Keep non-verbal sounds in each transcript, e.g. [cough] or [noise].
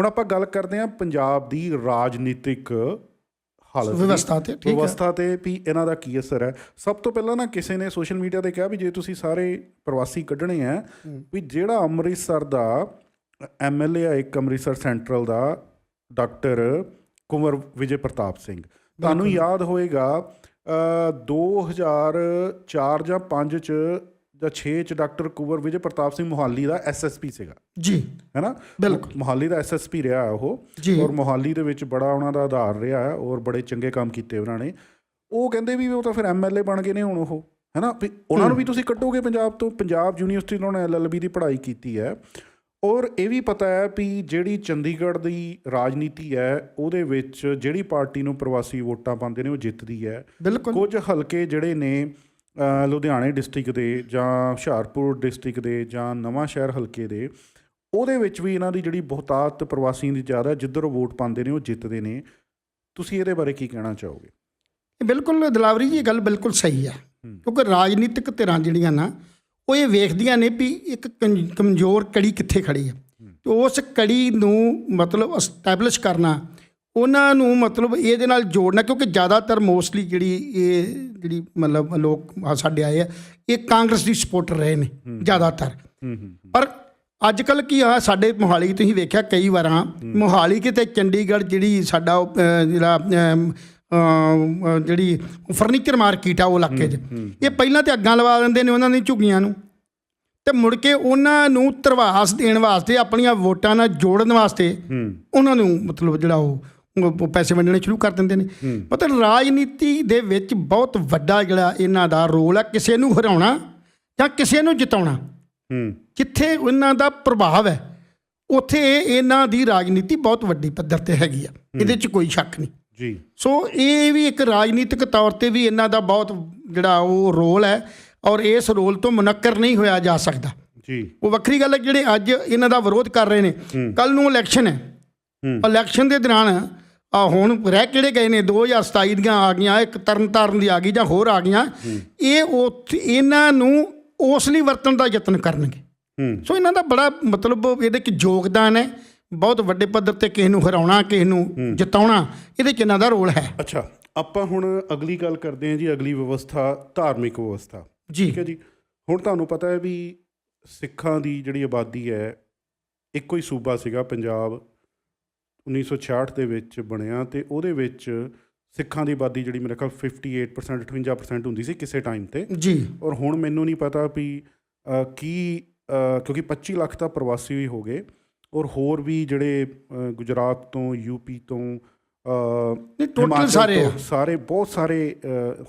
ਹੁਣ ਆਪਾਂ ਗੱਲ ਕਰਦੇ ਹਾਂ ਪੰਜਾਬ ਦੀ ਰਾਜਨੀਤਿਕ ਹਾਲਤ। ਵਿਵਸਥਾ ਤੇ, ਠੀਕ ਹੈ। ਵਿਵਸਥਾ ਤੇ ਵੀ ਇਹਨਾਂ ਦਾ ਕੀ ਅਸਰ ਹੈ ਸਭ ਤੋਂ ਪਹਿਲਾਂ ਨਾ ਕਿਸੇ ਨੇ ਸੋਸ਼ਲ ਮੀਡੀਆ ਤੇ ਕਿਹਾ ਵੀ ਜੇ ਤੁਸੀਂ ਸਾਰੇ ਪ੍ਰਵਾਸੀ ਕੱਢਣੇ ਆ ਵੀ ਜਿਹੜਾ ਅੰਮ੍ਰਿਤਸਰ ਦਾ ਐਮਐਲਏ ਆ ਇੱਕ ਅੰਮ੍ਰਿਤਸਰ ਸੈਂਟਰਲ ਦਾ ਡਾਕਟਰ ਕੁੰਵਰ ਵਿਜੇ ਪ੍ਰਤਾਪ ਸਿੰਘ ਤੁਹਾਨੂੰ ਯਾਦ ਹੋਏਗਾ ਅ, 2004 ਜਾਂ 5 ਚ ਜਾਂ 6 ਚ ਡਾਕਟਰ ਕੁੰਵਰ ਵਿਜੇ ਪ੍ਰਤਾਪ ਸਿੰਘ ਮੋਹਾਲੀ ਦਾ ਐਸਐਸਪੀ ਸੀਗਾ। ਜੀ। ਹੈਨਾ? ਬਿਲਕੁਲ। ਮੋਹਾਲੀ ਦਾ ਐਸਐਸਪੀ ਰਿਹਾ ਉਹ। ਔਰ ਮੋਹਾਲੀ ਦੇ ਵਿੱਚ ਬੜਾ ਉਹਨਾਂ ਦਾ ਆਧਾਰ ਰਿਹਾ ਹੈ ਔਰ ਬੜੇ ਚੰਗੇ ਕੰਮ ਕੀਤੇ ਉਹਨਾਂ ਨੇ। ਉਹ ਕਹਿੰਦੇ ਵੀ ਉਹ ਤਾਂ ਫਿਰ ਐਮਐਲਏ ਬਣ ਗਏ ਨੇ ਹੁਣ ਉਹ। ਹੈਨਾ? ਵੀ ਉਹਨਾਂ ਨੂੰ ਵੀ ਤੁਸੀਂ ਕੱਢੋਗੇ ਪੰਜਾਬ ਤੋਂ? ਪੰਜਾਬ ਯੂਨੀਵਰਸਿਟੀ ਤੋਂ ਉਹਨਾਂ ਐਲਐਲਬੀ ਦੀ ਪੜ੍ਹਾਈ ਕੀਤੀ ਹੈ। ਔਰ ਇਹ ਵੀ ਪਤਾ ਹੈ ਵੀ ਜਿਹੜੀ ਚੰਡੀਗੜ੍ਹ ਦੀ ਰਾਜਨੀਤੀ ਹੈ ਉਹਦੇ ਵਿੱਚ ਜਿਹੜੀ ਪਾਰਟੀ ਨੂੰ ਪ੍ਰਵਾਸੀ ਵੋਟਾਂ ਪਾਉਂਦੇ ਨੇ ਉਹ ਜਿੱਤਦੀ ਹੈ। ਕੁਝ ਹਲਕੇ ਜਿਹੜੇ ਨੇ ਲੁਧਿਆਣੇ ਡਿਸਟ੍ਰਿਕਟ ਦੇ ਜਾਂ ਹੁਸ਼ਿਆਰਪੁਰ ਡਿਸਟ੍ਰਿਕਟ ਦੇ ਜਾਂ ਨਵਾਂ ਸ਼ਹਿਰ ਹਲਕੇ ਦੇ ਉਹਦੇ ਵਿੱਚ ਵੀ ਇਹਨਾਂ ਦੀ ਜਿਹੜੀ ਬਹੁਤਾਤ ਪ੍ਰਵਾਸੀਆਂ ਦੀ ਜ਼ਿਆਦਾ ਜਿੱਧਰ ਉਹ ਵੋਟ ਪਾਉਂਦੇ ਨੇ ਉਹ ਜਿੱਤਦੇ ਨੇ। ਤੁਸੀਂ ਇਹਦੇ ਬਾਰੇ ਕੀ ਕਹਿਣਾ ਚਾਹੋਗੇ? ਇਹ ਬਿਲਕੁਲ ਦਿਲਾਵਰੀ ਜੀ ਇਹ ਗੱਲ ਬਿਲਕੁਲ ਸਹੀ ਆ। ਕਿਉਂਕਿ ਰਾਜਨੀਤਿਕ ਧਿਰਾਂ ਜਿਹੜੀਆਂ ਨਾ ਉਹ ਇਹ ਵੇਖਦੀਆਂ ਨੇ ਵੀ ਇੱਕ ਕਮਜ਼ੋਰ ਕੜੀ ਕਿੱਥੇ ਖੜੀ ਆ। ਤੇ ਉਸ ਕੜੀ ਨੂੰ ਮਤਲਬ ਐਸਟੈਬਲਿਸ਼ ਕਰਨਾ ਉਹਨਾਂ ਨੂੰ ਮਤਲਬ ਇਹਦੇ ਨਾਲ ਜੋੜਨਾ ਕਿਉਂਕਿ ਜ਼ਿਆਦਾਤਰ ਮੋਸਟਲੀ ਜਿਹੜੀ ਇਹ ਜਿਹੜੀ ਮਤਲਬ ਲੋਕ ਸਾਡੇ ਆਏ ਆ ਇਹ ਕਾਂਗਰਸ ਦੀ ਸਪੋਰਟਰ ਰਹੇ ਨੇ ਜ਼ਿਆਦਾਤਰ। ਪਰ ਅੱਜ ਕੱਲ ਕੀ ਆ ਸਾਡੇ ਮੋਹਾਲੀ ਤੁਸੀਂ ਵੇਖਿਆ ਕਈ ਵਾਰਾਂ ਮੋਹਾਲੀ ਕਿਤੇ ਚੰਡੀਗੜ੍ਹ ਜਿਹੜੀ ਸਾਡਾ ਜਿਹੜਾ ਜਿਹੜੀ ਫਰਨੀਚਰ ਮਾਰਕੀਟ ਆ ਉਹ ਇਲਾਕੇ 'ਚ ਇਹ ਪਹਿਲਾਂ ਤੇ ਅੱਗਾਂ ਲਵਾ ਦਿੰਦੇ ਨੇ ਉਹਨਾਂ ਦੀ ਝੁੱਗੀਆਂ ਨੂੰ। ਤੇ ਮੁੜ ਕੇ ਉਹਨਾਂ ਨੂੰ ਧਰਵਾਸ ਦੇਣ ਵਾਸਤੇ ਆਪਣੀਆਂ ਵੋਟਾਂ ਨਾਲ ਜੋੜਨ ਵਾਸਤੇ ਉਹਨਾਂ ਨੂੰ ਮਤਲਬ ਜਿਹੜਾ ਉਹ ਪੈਸੇ ਵੰਡਣੇ ਸ਼ੁਰੂ ਕਰ ਦਿੰਦੇ ਨੇ। ਮਤਲਬ ਰਾਜਨੀਤੀ ਦੇ ਵਿੱਚ ਬਹੁਤ ਵੱਡਾ ਜਿਹੜਾ ਇਹਨਾਂ ਦਾ ਰੋਲ ਆ ਕਿਸੇ ਨੂੰ ਹਰਾਉਣਾ ਜਾਂ ਕਿਸੇ ਨੂੰ ਜਿਤਾਉਣਾ। ਹੂੰ। ਜਿੱਥੇ ਉਹਨਾਂ ਦਾ ਪ੍ਰਭਾਵ ਹੈ ਉੱਥੇ ਇਹਨਾਂ ਦੀ ਰਾਜਨੀਤੀ ਬਹੁਤ ਵੱਡੀ ਪੱਧਰ ਤੇ ਹੈਗੀ ਆ। ਇਹਦੇ 'ਚ ਕੋਈ ਸ਼ੱਕ ਨਹੀਂ। ਜੀ। ਸੋ ਇਹ ਵੀ ਇੱਕ ਰਾਜਨੀਤਿਕ ਤੌਰ ਤੇ ਵੀ ਇਹਨਾਂ ਦਾ ਬਹੁਤ ਜਿਹੜਾ ਉਹ ਰੋਲ ਹੈ ਔਰ ਇਸ ਰੋਲ ਤੋਂ ਮੁਨੱਕਰ ਨਹੀਂ ਹੋਇਆ ਜਾ ਸਕਦਾ। ਜੀ। ਉਹ ਵੱਖਰੀ ਗੱਲ ਹੈ ਜਿਹੜੇ ਅੱਜ ਇਹਨਾਂ ਦਾ ਵਿਰੋਧ ਕਰ ਰਹੇ ਨੇ ਕੱਲ ਨੂੰ ਇਲੈਕਸ਼ਨ ਹੈ। ਇਲੈਕਸ਼ਨ ਦੇ ਦੌਰਾਨ ਆ ਹੁਣ ਰਹਿ ਕਿਹੜੇ ਗਏ ਨੇ? 2027 ਦੀਆਂ ਆ ਗਈਆਂ ਇੱਕ ਤਰਨ ਤਾਰਨ ਦੀ ਆ ਗਈ ਜਾਂ ਹੋਰ ਆ ਗਈਆਂ। ਇਹ ਉੱਥੇ ਇਹਨਾਂ ਨੂੰ ਉਸ ਲਈ ਵਰਤਣ ਦਾ ਯਤਨ ਕਰਨਗੇ। ਸੋ ਇਹਨਾਂ ਦਾ ਬੜਾ ਮਤਲਬ ਇਹਦੇ 'ਚ ਯੋਗਦਾਨ ਹੈ। ਬਹੁਤ ਵੱਡੇ ਪੱਧਰ ਤੇ ਕਿਸੇ ਨੂੰ ਹਰਾਉਣਾ ਕਿਸੇ ਨੂੰ ਜਿਤਾਉਣਾ ਇਹਦੇ 'ਚ ਇਹਨਾਂ ਦਾ ਰੋਲ ਹੈ। ਅੱਛਾ ਆਪਾਂ ਹੁਣ ਅਗਲੀ ਗੱਲ ਕਰਦੇ ਹਾਂ ਜੀ ਅਗਲੀ ਵਿਵਸਥਾ ਧਾਰਮਿਕ ਵਿਵਸਥਾ। ਠੀਕ ਹੈ ਜੀ। ਹੁਣ ਤੁਹਾਨੂੰ ਪਤਾ ਹੈ ਵੀ ਸਿੱਖਾਂ ਦੀ ਜਿਹੜੀ ਆਬਾਦੀ ਹੈ ਇੱਕੋ ਹੀ ਸੂਬਾ ਸੀਗਾ ਪੰਜਾਬ। 1966 ਦੇ ਵਿੱਚ ਬਣਿਆ ਤੇ ਉਹਦੇ ਵਿੱਚ ਸਿੱਖਾਂ ਦੀ ਆਬਾਦੀ ਜਿਹੜੀ ਮੇਰੇ ਖਿਆਲ 58% 58% ਹੁੰਦੀ ਸੀ ਕਿਸੇ ਟਾਈਮ ਤੇ। ਜੀ। ਔਰ ਹੁਣ ਮੈਨੂੰ ਨਹੀਂ ਪਤਾ ਵੀ ਕੀ ਕਿਉਂਕਿ 25 ਲੱਖ ਤਾਂ ਪ੍ਰਵਾਸੀ ਵੀ ਹੋ ਗਏ। ਔਰ ਹੋਰ ਵੀ ਜਿਹੜੇ ਗੁਜਰਾਤ ਤੋਂ ਯੂਪੀ ਤੋਂ ਨਹੀਂ, ਹਿਮਾਚਲ ਸਾਰੇ। ਸਾਰੇ ਬਹੁਤ ਸਾਰੇ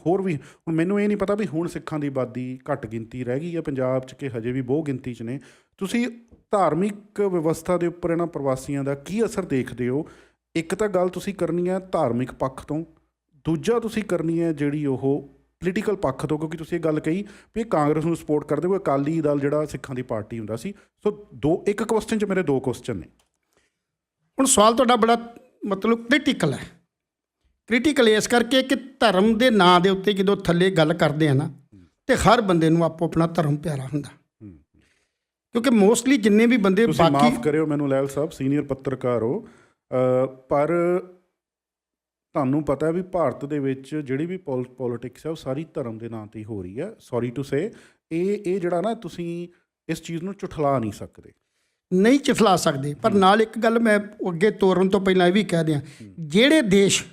ਹੋਰ ਵੀ। ਹੁਣ ਮੈਨੂੰ ਇਹ ਨਹੀਂ ਪਤਾ ਵੀ ਹੁਣ ਸਿੱਖਾਂ ਦੀ ਆਬਾਦੀ ਘੱਟ ਗਿਣਤੀ ਰਹਿ ਗਈ ਹੈ ਪੰਜਾਬ 'ਚ ਕਿ ਹਜੇ ਵੀ ਬਹੁਤ ਗਿਣਤੀ 'ਚ ਨੇ। ਤੁਸੀਂ ਧਾਰਮਿਕ ਵਿਵਸਥਾ ਦੇ ਉੱਪਰ ਇਹਨਾਂ ਪ੍ਰਵਾਸੀਆਂ ਦਾ ਕੀ ਅਸਰ ਦੇਖਦੇ ਹੋ? ਇੱਕ ਤਾਂ ਗੱਲ ਤੁਸੀਂ ਕਰਨੀ ਹੈ ਧਾਰਮਿਕ ਪੱਖ ਤੋਂ। ਦੂਜਾ ਤੁਸੀਂ ਕਰਨੀ ਹੈ ਜਿਹੜੀ ਉਹ ਪੋਲੀਟੀਕਲ ਪੱਖ ਤੋਂ ਕਿਉਂਕਿ ਤੁਸੀਂ ਇਹ ਗੱਲ ਕਹੀ ਵੀ ਕਾਂਗਰਸ ਨੂੰ ਸਪੋਰਟ ਕਰਦੇ ਹੋ ਅਕਾਲੀ ਦਲ ਜਿਹੜਾ ਸਿੱਖਾਂ ਦੀ ਪਾਰਟੀ ਹੁੰਦਾ ਸੀ। ਸੋ ਦੋ ਇੱਕ ਕੁਐਸਚਨ 'ਚ ਮੇਰੇ ਦੋ ਕੁਐਸਚਨ ਨੇ। ਹੁਣ ਸਵਾਲ ਤੁਹਾਡਾ ਬੜਾ ਮਤਲਬ ਕ੍ਰਿਟੀਕਲ ਹੈ। ਕ੍ਰਿਟੀਕਲ ਇਸ ਕਰਕੇ ਕਿ ਧਰਮ ਦੇ ਨਾਂ ਦੇ ਉੱਤੇ ਜਦੋਂ ਥੱਲੇ ਗੱਲ ਕਰਦੇ ਆ ਨਾ ਤੇ ਹਰ ਬੰਦੇ ਨੂੰ ਆਪੋ ਆਪਣਾ ਧਰਮ ਪਿਆਰਾ ਹੁੰਦਾ। ਕਿਉਂਕਿ ਮੋਸਟਲੀ ਜਿੰਨੇ ਵੀ ਬੰਦੇ ਤੁਸੀਂ ਬਾਕੀ ਮਾਫ ਕਰਿਓ ਮੈਨੂੰ ਲੈਲ ਸਾਹਿਬ ਸੀਨੀਅਰ ਪੱਤਰਕਾਰ ਹੋ। ਪਰ ਤੁਹਾਨੂੰ ਪਤਾ ਹੈ ਵੀ ਭਾਰਤ ਦੇ ਵਿੱਚ ਜਿਹੜੀ ਵੀ ਪੋਲਿਟਿਕਸ ਹੈ ਉਹ ਸਾਰੀ ਧਰਮ ਦੇ ਨਾਂ ਤੇ ਹੀ ਹੋ ਰਹੀ ਹੈ। ਸੌਰੀ ਟੂ ਸੇ ਇਹ ਇਹ ਜਿਹੜਾ ਨਾ ਤੁਸੀਂ ਇਸ ਚੀਜ਼ ਨੂੰ ਝੁਠਲਾ ਨਹੀਂ ਸਕਦੇ। ਨਹੀਂ ਚਫਲਾ ਸਕਦੇ ਪਰ ਨਾਲ ਇੱਕ ਗੱਲ ਮੈਂ ਅੱਗੇ ਤੋਰਨ ਤੋਂ ਪਹਿਲਾਂ ਇਹ ਵੀ ਕਹਿ ਦਿਆਂ ਜਿਹੜੇ ਦੇਸ਼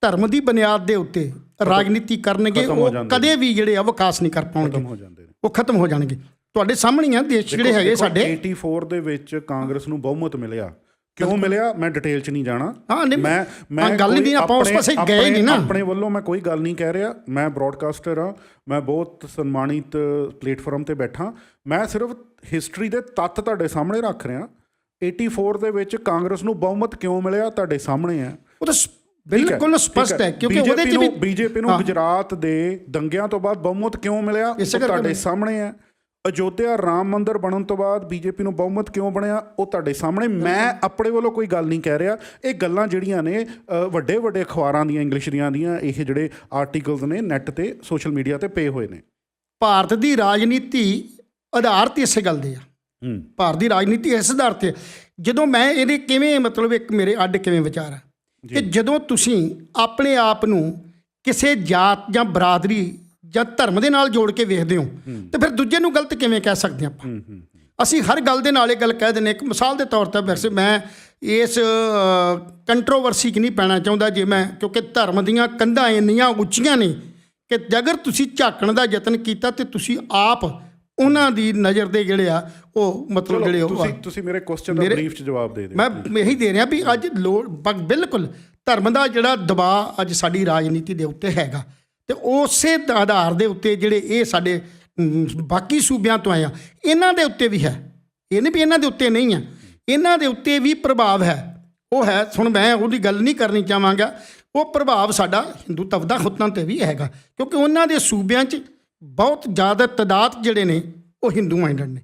ਧਰਮ ਦੀ ਬੁਨਿਆਦ ਦੇ ਉੱਤੇ ਰਾਜਨੀਤੀ ਕਰਨਗੇ ਉਹ ਕਦੇ ਵੀ ਜਿਹੜੇ ਆ ਵਿਕਾਸ ਨਹੀਂ ਕਰ ਪਾਉਣਗੇ। ਉਹ ਖਤਮ ਹੋ ਜਾਣਗੇ। ਤੁਹਾਡੇ ਸਾਹਮਣੇ ਆ ਦੇਸ਼ ਜਿਹੜੇ ਹੈਗੇ ਸਾਡੇ। 84 ਦੇ ਵਿੱਚ ਕਾਂਗਰਸ ਨੂੰ ਬਹੁਮਤ ਮਿਲਿਆ। ਕਿਉਂ ਮਿਲਿਆ? ਮੈਂ ਡਿਟੇਲ 'ਚ ਨਹੀਂ ਜਾਣਾ। ਮੈਂ ਮੈਂ ਗੱਲ ਨਹੀਂ, ਆਪਾਂ ਉਸ ਪਾਸੇ ਗਏ ਨਹੀਂ ਨਾ। ਆਪਣੇ ਵੱਲੋਂ ਮੈਂ ਕੋਈ ਗੱਲ ਨਹੀਂ ਕਹਿ ਰਿਹਾ। ਮੈਂ ਬ੍ਰੌਡਕਾਸਟਰ ਹਾਂ। ਮੈਂ ਬਹੁਤ ਸਨਮਾਨਿਤ ਪਲੇਟਫਾਰਮ ਤੇ ਬੈਠਾ। ਮੈਂ ਸਿਰਫ ਹਿਸਟਰੀ ਦੇ ਤੱਥ ਤੁਹਾਡੇ ਸਾਹਮਣੇ ਰੱਖ ਰਿਹਾ। 84 ਦੇ ਵਿੱਚ ਕਾਂਗਰਸ ਨੂੰ ਬਹੁਮਤ ਕਿਉਂ ਮਿਲਿਆ? ਤੁਹਾਡੇ ਸਾਹਮਣੇ ਹੈ। ਉਹ ਤਾਂ ਬਿਲਕੁਲ ਸਪਸ਼ਟ ਹੈ ਕਿਉਂਕਿ ਉਹਦੇ 'ਚ ਵੀ ਬੀਜੇਪੀ ਨੂੰ ਗੁਜਰਾਤ ਦੇ ਦੰਗਿਆਂ ਤੋਂ ਬਾਅਦ ਬਹੁਮਤ ਕਿਉਂ ਮਿਲਿਆ? ਤੁਹਾਡੇ। ਸਾਹਮਣੇ ਹੈ। ਅਯੋਧਿਆ ਰਾਮ ਮੰਦਿਰ ਬਣਨ ਤੋਂ ਬਾਅਦ ਬੀਜੇਪੀ ਨੂੰ ਬਹੁਮਤ ਕਿਉਂ ਬਣਿਆ? ਉਹ ਤੁਹਾਡੇ ਸਾਹਮਣੇ ਮੈਂ ਆਪਣੇ ਵੱਲੋਂ ਕੋਈ ਗੱਲ ਨਹੀਂ ਕਹਿ ਰਿਹਾ। ਇਹ ਗੱਲਾਂ ਜਿਹੜੀਆਂ ਨੇ ਵੱਡੇ ਵੱਡੇ ਅਖਬਾਰਾਂ ਦੀਆਂ ਇੰਗਲਿਸ਼ ਦੀਆਂ ਦੀਆਂ ਇਹ ਜਿਹੜੇ ਆਰਟੀਕਲਸ ਨੇ ਨੈੱਟ ਤੇ ਸੋਸ਼ਲ ਮੀਡੀਆ ਤੇ ਪਏ ਹੋਏ ਨੇ। ਭਾਰਤ ਦੀ ਰਾਜਨੀਤੀ ਆਧਾਰਿਤ ਇਸੇ ਗੱਲ ਦੇ ਆ। ਭਾਰਤ ਦੀ ਰਾਜਨੀਤੀ ਇਸ ਆਧਾਰ ਤੇ। ਜਦੋਂ ਮੈਂ ਇਹਦੇ ਕਿਵੇਂ ਮਤਲਬ ਇੱਕ ਮੇਰੇ ਅੱਡ ਕਿਵੇਂ ਵਿਚਾਰ ਆ? ਕਿ ਜਦੋਂ ਤੁਸੀਂ ਆਪਣੇ ਆਪ ਨੂੰ ਕਿਸੇ ਜਾਤ ਜਾਂ ਬਰਾਦਰੀ ਜਾਂ ਧਰਮ ਦੇ ਨਾਲ ਜੋੜ ਕੇ ਵੇਖਦੇ ਹੋ ਤੇ ਫਿਰ ਦੂਜੇ ਨੂੰ ਗਲਤ ਕਿਵੇਂ ਕਹਿ ਸਕਦੇ ਆਪਾਂ? ਅਸੀਂ ਹਰ ਗੱਲ ਦੇ ਨਾਲ ਇਹ ਗੱਲ ਕਹਿ ਦਿੰਦੇ ਇੱਕ ਮਿਸਾਲ ਦੇ ਤੌਰ ਤੇ ਵੈਸੇ ਮੈਂ ਇਸ ਕੰਟਰੋਵਰਸੀ 'ਚ ਨਹੀਂ ਪੈਣਾ ਚਾਹੁੰਦਾ ਜੇ ਮੈਂ ਕਿਉਂਕਿ ਧਰਮ ਦੀਆਂ ਕੰਧਾਂ ਇੰਨੀਆਂ ਉੱਚੀਆਂ ਨੇ ਕਿ ਜੇਕਰ ਤੁਸੀਂ ਝਾਕਣ ਦਾ ਯਤਨ ਕੀਤਾ ਤੇ ਤੁਸੀਂ ਆਪ ਉਹਨਾਂ ਦੀ ਨਜ਼ਰ ਦੇ ਜਿਹੜੇ ਆ ਉਹ ਮਤਲਬ ਜਿਹੜੇ ਉਹ। ਤੁਸੀਂ ਤੁਸੀਂ ਮੇਰੇ ਕੁਐਸਚਨ ਦਾ ਬਰੀਫ ਚ ਜਵਾਬ ਦੇ ਦਿਓ। ਮੈਂ ਇਹੀ ਦੇ ਰਿਹਾ ਵੀ ਅੱਜ ਲੋੜ ਬਿਲਕੁਲ ਧਰਮ ਦਾ ਜਿਹੜਾ ਦਬਾਅ ਅੱਜ ਸਾਡੀ ਰਾਜਨੀਤੀ ਦੇ ਉੱਤੇ ਹੈਗਾ। ਤੇ ਉਸੇ ਆਧਾਰ ਦੇ ਉੱਤੇ ਜਿਹੜੇ ਇਹ ਸਾਡੇ ਬਾਕੀ ਸੂਬਿਆਂ ਤੋਂ ਆਏ ਆ, ਇਹਨਾਂ ਦੇ ਉੱਤੇ ਵੀ ਹੈ। ਇਹ ਨਹੀਂ ਵੀ ਇਹਨਾਂ ਦੇ ਉੱਤੇ ਨਹੀਂ ਆ ਇਹਨਾਂ ਦੇ ਉੱਤੇ ਵੀ ਪ੍ਰਭਾਵ ਹੈ। ਉਹ ਹੈ ਹੁਣ ਮੈਂ ਉਹਦੀ ਗੱਲ ਨਹੀਂ ਕਰਨੀ ਚਾਹਾਂਗਾ। ਉਹ ਪ੍ਰਭਾਵ ਸਾਡਾ ਹਿੰਦੂ ਤਵਦਾ ਖੁੱਤਾਂ ਤੇ ਵੀ ਹੈਗਾ। ਕਿਉਂਕਿ ਉਹਨਾਂ ਦੇ ਸੂਬਿਆਂ 'ਚ ਬਹੁਤ ਜ਼ਿਆਦਾ ਤਦਾਦ ਜਿਹੜੇ ਨੇ, ਉਹ ਹਿੰਦੂ ਮਾਈਂਡਡ ਨੇ।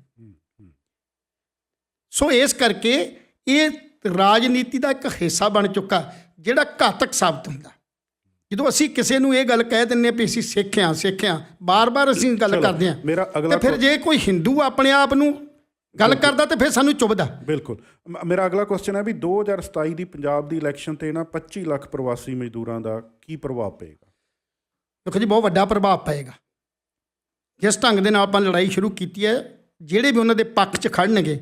ਸੋ ਇਸ ਕਰਕੇ ਇਹ ਰਾਜਨੀਤੀ ਦਾ ਇੱਕ ਹਿੱਸਾ ਬਣ ਚੁੱਕਾ, ਜਿਹੜਾ ਘਾਤਕ ਸਾਬਤ ਹੁੰਦਾ। ਜਦੋਂ ਅਸੀਂ ਕਿਸੇ ਨੂੰ ਇਹ ਗੱਲ ਕਹਿ ਦਿੰਨੇ ਵੀ ਅਸੀਂ ਸਿੱਖ ਹਾਂ ਸਿੱਖ ਹਾਂ ਬਾਰ-ਬਾਰ ਅਸੀਂ ਗੱਲ ਕਰਦੇ ਹਾਂ ਮੇਰਾ ਤੇ ਫਿਰ ਜੇ ਕੋਈ ਹਿੰਦੂ ਆਪਣੇ ਆਪ ਨੂੰ ਗੱਲ ਕਰਦਾ ਤੇ ਫਿਰ ਸਾਨੂੰ ਚੁਭਦਾ। ਬਿਲਕੁਲ। ਮੇਰਾ ਅਗਲਾ ਕੁਐਸਚਨ ਹੈ ਵੀ 2027 ਦੀ ਪੰਜਾਬ ਦੀ ਇਲੈਕਸ਼ਨ ਤੇ ਨਾ 25 ਲੱਖ ਪ੍ਰਵਾਸੀ ਮਜ਼ਦੂਰਾਂ ਦਾ ਕੀ ਪ੍ਰਭਾਵ ਪਏਗਾ? ਦੇਖੋ ਜੀ ਬਹੁਤ ਵੱਡਾ ਪ੍ਰਭਾਵ ਪਏਗਾ। ਜਿਸ ਢੰਗ ਦੇ ਨਾਲ ਆਪਾਂ ਲੜਾਈ ਸ਼ੁਰੂ ਕੀਤੀ ਹੈ ਜਿਹੜੇ ਵੀ ਉਹਨਾਂ ਦੇ ਪੱਖ 'ਚ ਖੜਨਗੇ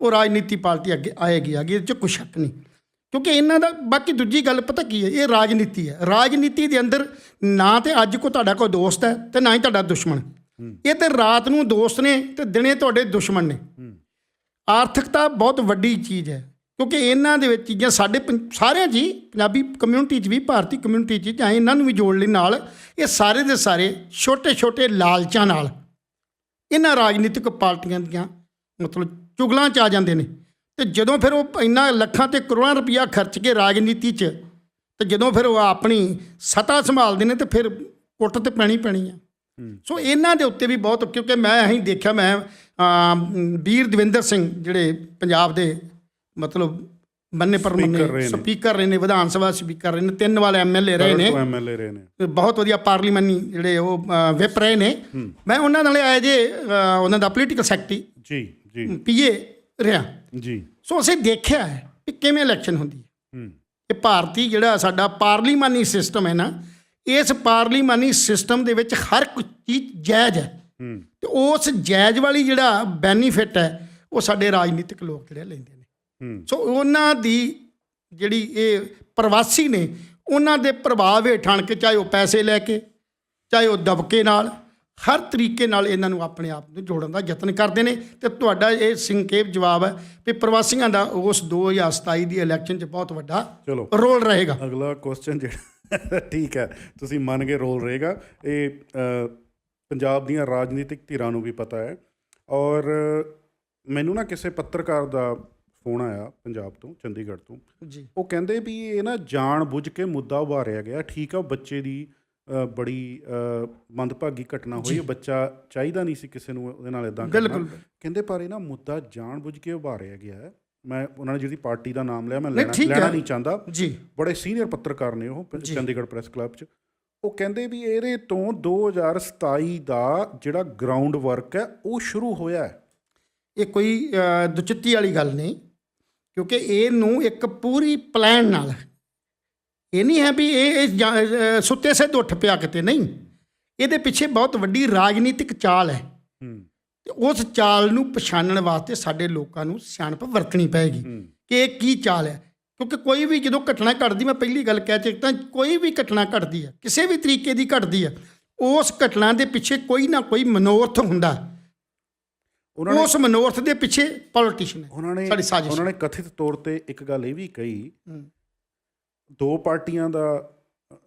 ਉਹ ਰਾਜਨੀਤੀ ਪਾਰਟੀ ਅੱਗੇ ਆਏਗੀ ਅੱਗੇ ਇਹ 'ਚ ਕੋਈ ਸ਼ੱਕ ਨਹੀਂ। ਕਿਉਂਕਿ ਇਹਨਾਂ ਦਾ ਬਾਕੀ ਦੂਜੀ ਗੱਲ ਪਤਾ ਕੀ ਹੈ ਇਹ ਰਾਜਨੀਤੀ ਹੈ। ਰਾਜਨੀਤੀ ਦੇ ਅੰਦਰ ਨਾ ਤੇ ਅੱਜ ਕੋ ਤੁਹਾਡਾ ਕੋਈ ਦੋਸਤ ਹੈ ਤੇ ਨਾ ਹੀ ਤੁਹਾਡਾ ਦੁਸ਼ਮਣ। ਇਹ ਤੇ ਰਾਤ ਨੂੰ ਦੋਸਤ ਨੇ ਤੇ ਦਿਨੇ ਤੁਹਾਡੇ ਦੁਸ਼ਮਣ ਨੇ। ਆਰਥਿਕਤਾ ਬਹੁਤ ਵੱਡੀ ਚੀਜ਼ ਹੈ। ਕਿਉਂਕਿ ਇਹਨਾਂ ਦੇ ਵਿੱਚ ਚੀਜ਼ਾਂ ਸਾਡੇ ਸਾਰਿਆਂ ਜੀ ਪੰਜਾਬੀ ਕਮਿਊਨਿਟੀ 'ਚ ਵੀ ਭਾਰਤੀ ਕਮਿਊਨਿਟੀ 'ਚ ਚਾਹੇ ਇਹਨਾਂ ਨੂੰ ਵੀ ਜੋੜ ਲਈ ਨਾਲ ਇਹ ਸਾਰੇ ਦੇ ਸਾਰੇ ਛੋਟੇ ਛੋਟੇ ਲਾਲਚਾਂ ਨਾਲ ਇਹਨਾਂ ਰਾਜਨੀਤਿਕ ਪਾਰਟੀਆਂ ਦੀਆਂ ਮਤਲਬ ਚੁਗਲਾਂ 'ਚ ਆ ਜਾਂਦੇ ਨੇ। ਤੇ ਜਦੋਂ ਫਿਰ ਉਹ ਇੰਨਾ ਲੱਖਾਂ ਤੇ ਕਰੋੜਾਂ ਰੁਪਈਆ ਖਰਚ ਕੇ ਰਾਜਨੀਤੀ 'ਚ ਤੇ ਜਦੋਂ ਫਿਰ ਉਹ ਆਪਣੀ ਸਤਾ ਸੰਭਾਲਦੇ ਨੇ ਤੇ ਫਿਰ ਕੁੱਟ ਤੇ ਪੈਣੀ ਪੈਣੀ ਆ। ਸੋ ਇਹਨਾਂ ਦੇ ਉੱਤੇ ਵੀ ਬਹੁਤ ਕਿਉਂਕਿ ਮੈਂ ਅਸੀਂ ਦੇਖਿਆ ਮੈਂ ਵੀਰ ਦਵਿੰਦਰ ਸਿੰਘ ਜਿਹੜੇ ਪੰਜਾਬ ਦੇ ਮਤਲਬ ਮੰਨੇ ਪਰ ਮੰਨੇ। ਸਪੀਕਰ ਰਹੇ ਨੇ ਵਿਧਾਨ ਸਭਾ ਸਪੀਕਰ ਰਹੇ ਨੇ ਤਿੰਨ ਵਾਲੇ ਐਮਐਲਏ ਰਹੇ ਨੇ। ਐਮਐਲਏ ਰਹੇ ਨੇ। ਬਹੁਤ ਵਧੀਆ ਪਾਰਲੀਮੈਂਟਰੀ ਜਿਹੜੇ ਉਹ ਵਿਪ ਰਹੇ ਨੇ। ਮੈਂ ਉਹਨਾਂ ਨਾਲ ਆਏ ਜੇ ਉਹਨਾਂ ਦਾ ਪੋਲੀਟੀਕਲ ਸੈਕਟਰੀ ਜੀ ਜੀ। ਪੀਏ ਰਿਹਾ। ਜੀ। ਸੋ ਅਸੀਂ ਦੇਖਿਆ ਹੈ ਕਿ ਕਿਵੇਂ ਇਲੈਕਸ਼ਨ ਹੁੰਦੀ ਹੈ। ਹੂੰ। ਇਹ ਭਾਰਤੀ ਜਿਹੜਾ ਸਾਡਾ ਪਾਰਲੀਮਾਨੀ ਸਿਸਟਮ ਹੈ ਨਾ ਇਸ ਪਾਰਲੀਮਾਨੀ ਸਿਸਟਮ ਦੇ ਵਿੱਚ ਹਰ ਕੋਈ ਚੀਜ਼ ਜਾਇਜ਼ ਹੈ। ਹੂੰ। ਤੇ ਉਸ ਜਾਇਜ਼ ਵਾਲੀ ਜਿਹੜਾ ਬੈਨੀਫਿਟ ਹੈ ਉਹ ਸਾਡੇ ਰਾਜਨੀਤਿਕ ਲੋਕ ਜਿਹੜੇ ਲੈਂਦੇ ਨੇ। ਹੂੰ। ਸੋ ਉਹਨਾਂ ਦੀ ਜਿਹੜੀ ਇਹ ਪ੍ਰਵਾਸੀ ਨੇ ਉਹਨਾਂ ਦੇ ਪ੍ਰਭਾਵ ਹੇਠ ਕੇ ਚਾਹੇ ਉਹ ਪੈਸੇ ਲੈ ਕੇ ਚਾਹੇ ਉਹ ਦਬਕੇ ਨਾਲ ਹਰ ਤਰੀਕੇ ਨਾਲ ਇਹਨਾਂ ਨੂੰ ਆਪਣੇ ਆਪ ਨੂੰ ਜੋੜਨ ਦਾ ਯਤਨ ਕਰਦੇ ਨੇ ਤੇ ਤੁਹਾਡਾ ਇਹ ਸੰਖੇਪ ਜਵਾਬ ਹੈ ਕਿ ਪ੍ਰਵਾਸੀਆਂ ਦਾ ਉਸ 2027 ਦੀ ਇਲੈਕਸ਼ਨ 'ਚ ਬਹੁਤ ਵੱਡਾ ਰੋਲ ਰਹੇਗਾ। ਅਗਲਾ ਕੁਐਸਚਨ ਜਿਹੜਾ [laughs] ਠੀਕ ਹੈ ਤੁਸੀਂ ਮੰਨ ਕੇ ਰੋਲ ਰਹੇਗਾ। ਇਹ ਪੰਜਾਬ ਦੀਆਂ ਰਾਜਨੀਤਿਕ ਧਿਰਾਂ ਨੂੰ ਵੀ ਪਤਾ ਹੈ ਔਰ ਮੈਨੂੰ ਨਾ ਕਿਸੇ ਪੱਤਰਕਾਰ ਦਾ ਫੋਨ ਆਇਆ ਪੰਜਾਬ ਤੋਂ ਚੰਡੀਗੜ੍ਹ ਤੋਂ। ਜੀ। ਉਹ ਕਹਿੰਦੇ ਵੀ ਇਹ ਨਾ ਜਾਣ ਬੁੱਝ ਕੇ ਮੁੱਦਾ ਉਭਾਰਿਆ ਗਿਆ। ਠੀਕ ਆ ਬੱਚੇ ਦੀ ਬੜੀ ਮੰਦਭਾਗੀ ਘਟਨਾ ਹੋਈ। ਉਹ ਬੱਚਾ ਚਾਹੀਦਾ ਨਹੀਂ ਸੀ ਕਿਸੇ ਨੂੰ ਉਹਦੇ ਨਾਲ ਇਦਾਂ ਬਿਲਕੁਲ। ਕਹਿੰਦੇ ਪਰ ਇਹ ਨਾ ਮੁੱਦਾ ਜਾਣ ਬੁੱਝ ਕੇ ਉਭਾਰਿਆ ਗਿਆ ਹੈ। ਮੈਂ ਉਹਨਾਂ ਨੇ ਜਿਹੜੀ ਪਾਰਟੀ ਦਾ ਨਾਮ ਲਿਆ ਮੈਂ ਲੈਣਾ। ਨਹੀਂ ਚਾਹੁੰਦਾ। ਜੀ। ਬੜੇ ਸੀਨੀਅਰ ਪੱਤਰਕਾਰ ਨੇ ਉਹ। ਚੰਡੀਗੜ੍ਹ ਪ੍ਰੈਸ ਕਲੱਬ 'ਚ। ਉਹ ਕਹਿੰਦੇ ਵੀ ਇਹਦੇ ਤੋਂ 2027 ਦਾ ਜਿਹੜਾ ਗਰਾਊਂਡ ਵਰਕ ਹੈ ਉਹ ਸ਼ੁਰੂ ਹੋਇਆ ਹੈ। ਇਹ ਕੋਈ ਦੁਚਿੱਤੀ ਵਾਲੀ ਗੱਲ ਨਹੀਂ ਕਿਉਂਕਿ ਇਹਨੂੰ ਇੱਕ ਪੂਰੀ ਪਲਾਨ ਨਾਲ ਇਹ ਨਹੀਂ ਹੈ ਵੀ ਇਹ ਸੁੱਤੇ ਸੇ ਉੱਠ ਪਿਆ ਕਿਤੇ ਨਹੀਂ। ਇਹਦੇ ਪਿੱਛੇ ਬਹੁਤ ਵੱਡੀ ਰਾਜਨੀਤਿਕ ਚਾਲ ਹੈ। ਉਸ ਚਾਲ ਨੂੰ ਪਛਾਣਨ ਵਾਸਤੇ ਸਾਡੇ ਲੋਕਾਂ ਨੂੰ ਸਿਆਣਪ ਵਰਤਣੀ ਪਏਗੀ ਹੂੰ। ਕਿ ਇਹ ਕੀ ਚਾਲ ਹੈ। ਕਿਉਂਕਿ ਕੋਈ ਵੀ ਜਦੋਂ ਘਟਨਾ ਘਟਦੀ ਮੈਂ ਪਹਿਲੀ ਗੱਲ ਕਹਿ ਚੁੱਕਾ ਕੋਈ ਵੀ ਘਟਨਾ ਘਟਦੀ ਹੈ ਕਿਸੇ ਵੀ ਤਰੀਕੇ ਦੀ ਘਟਦੀ ਹੈ ਉਸ ਘਟਨਾ ਦੇ ਪਿੱਛੇ ਕੋਈ ਨਾ ਕੋਈ ਮਨੋਰਥ ਹੁੰਦਾ। ਉਹਨਾਂ ਨੇ ਉਸ ਮਨੋਰਥ ਦੇ ਪਿੱਛੇ ਪੋਲੀਟੀਸ਼ੀਅਨ ਹੈ। ਉਹਨਾਂ ਨੇ ਸਾਡੀ ਸਾਜ਼ਿਸ਼ ਉਹਨਾਂ ਨੇ ਕਥਿਤ ਤੌਰ ਤੇ ਇੱਕ ਗੱਲ ਇਹ ਵੀ ਕਹੀ। ਦੋ ਪਾਰਟੀਆਂ ਦਾ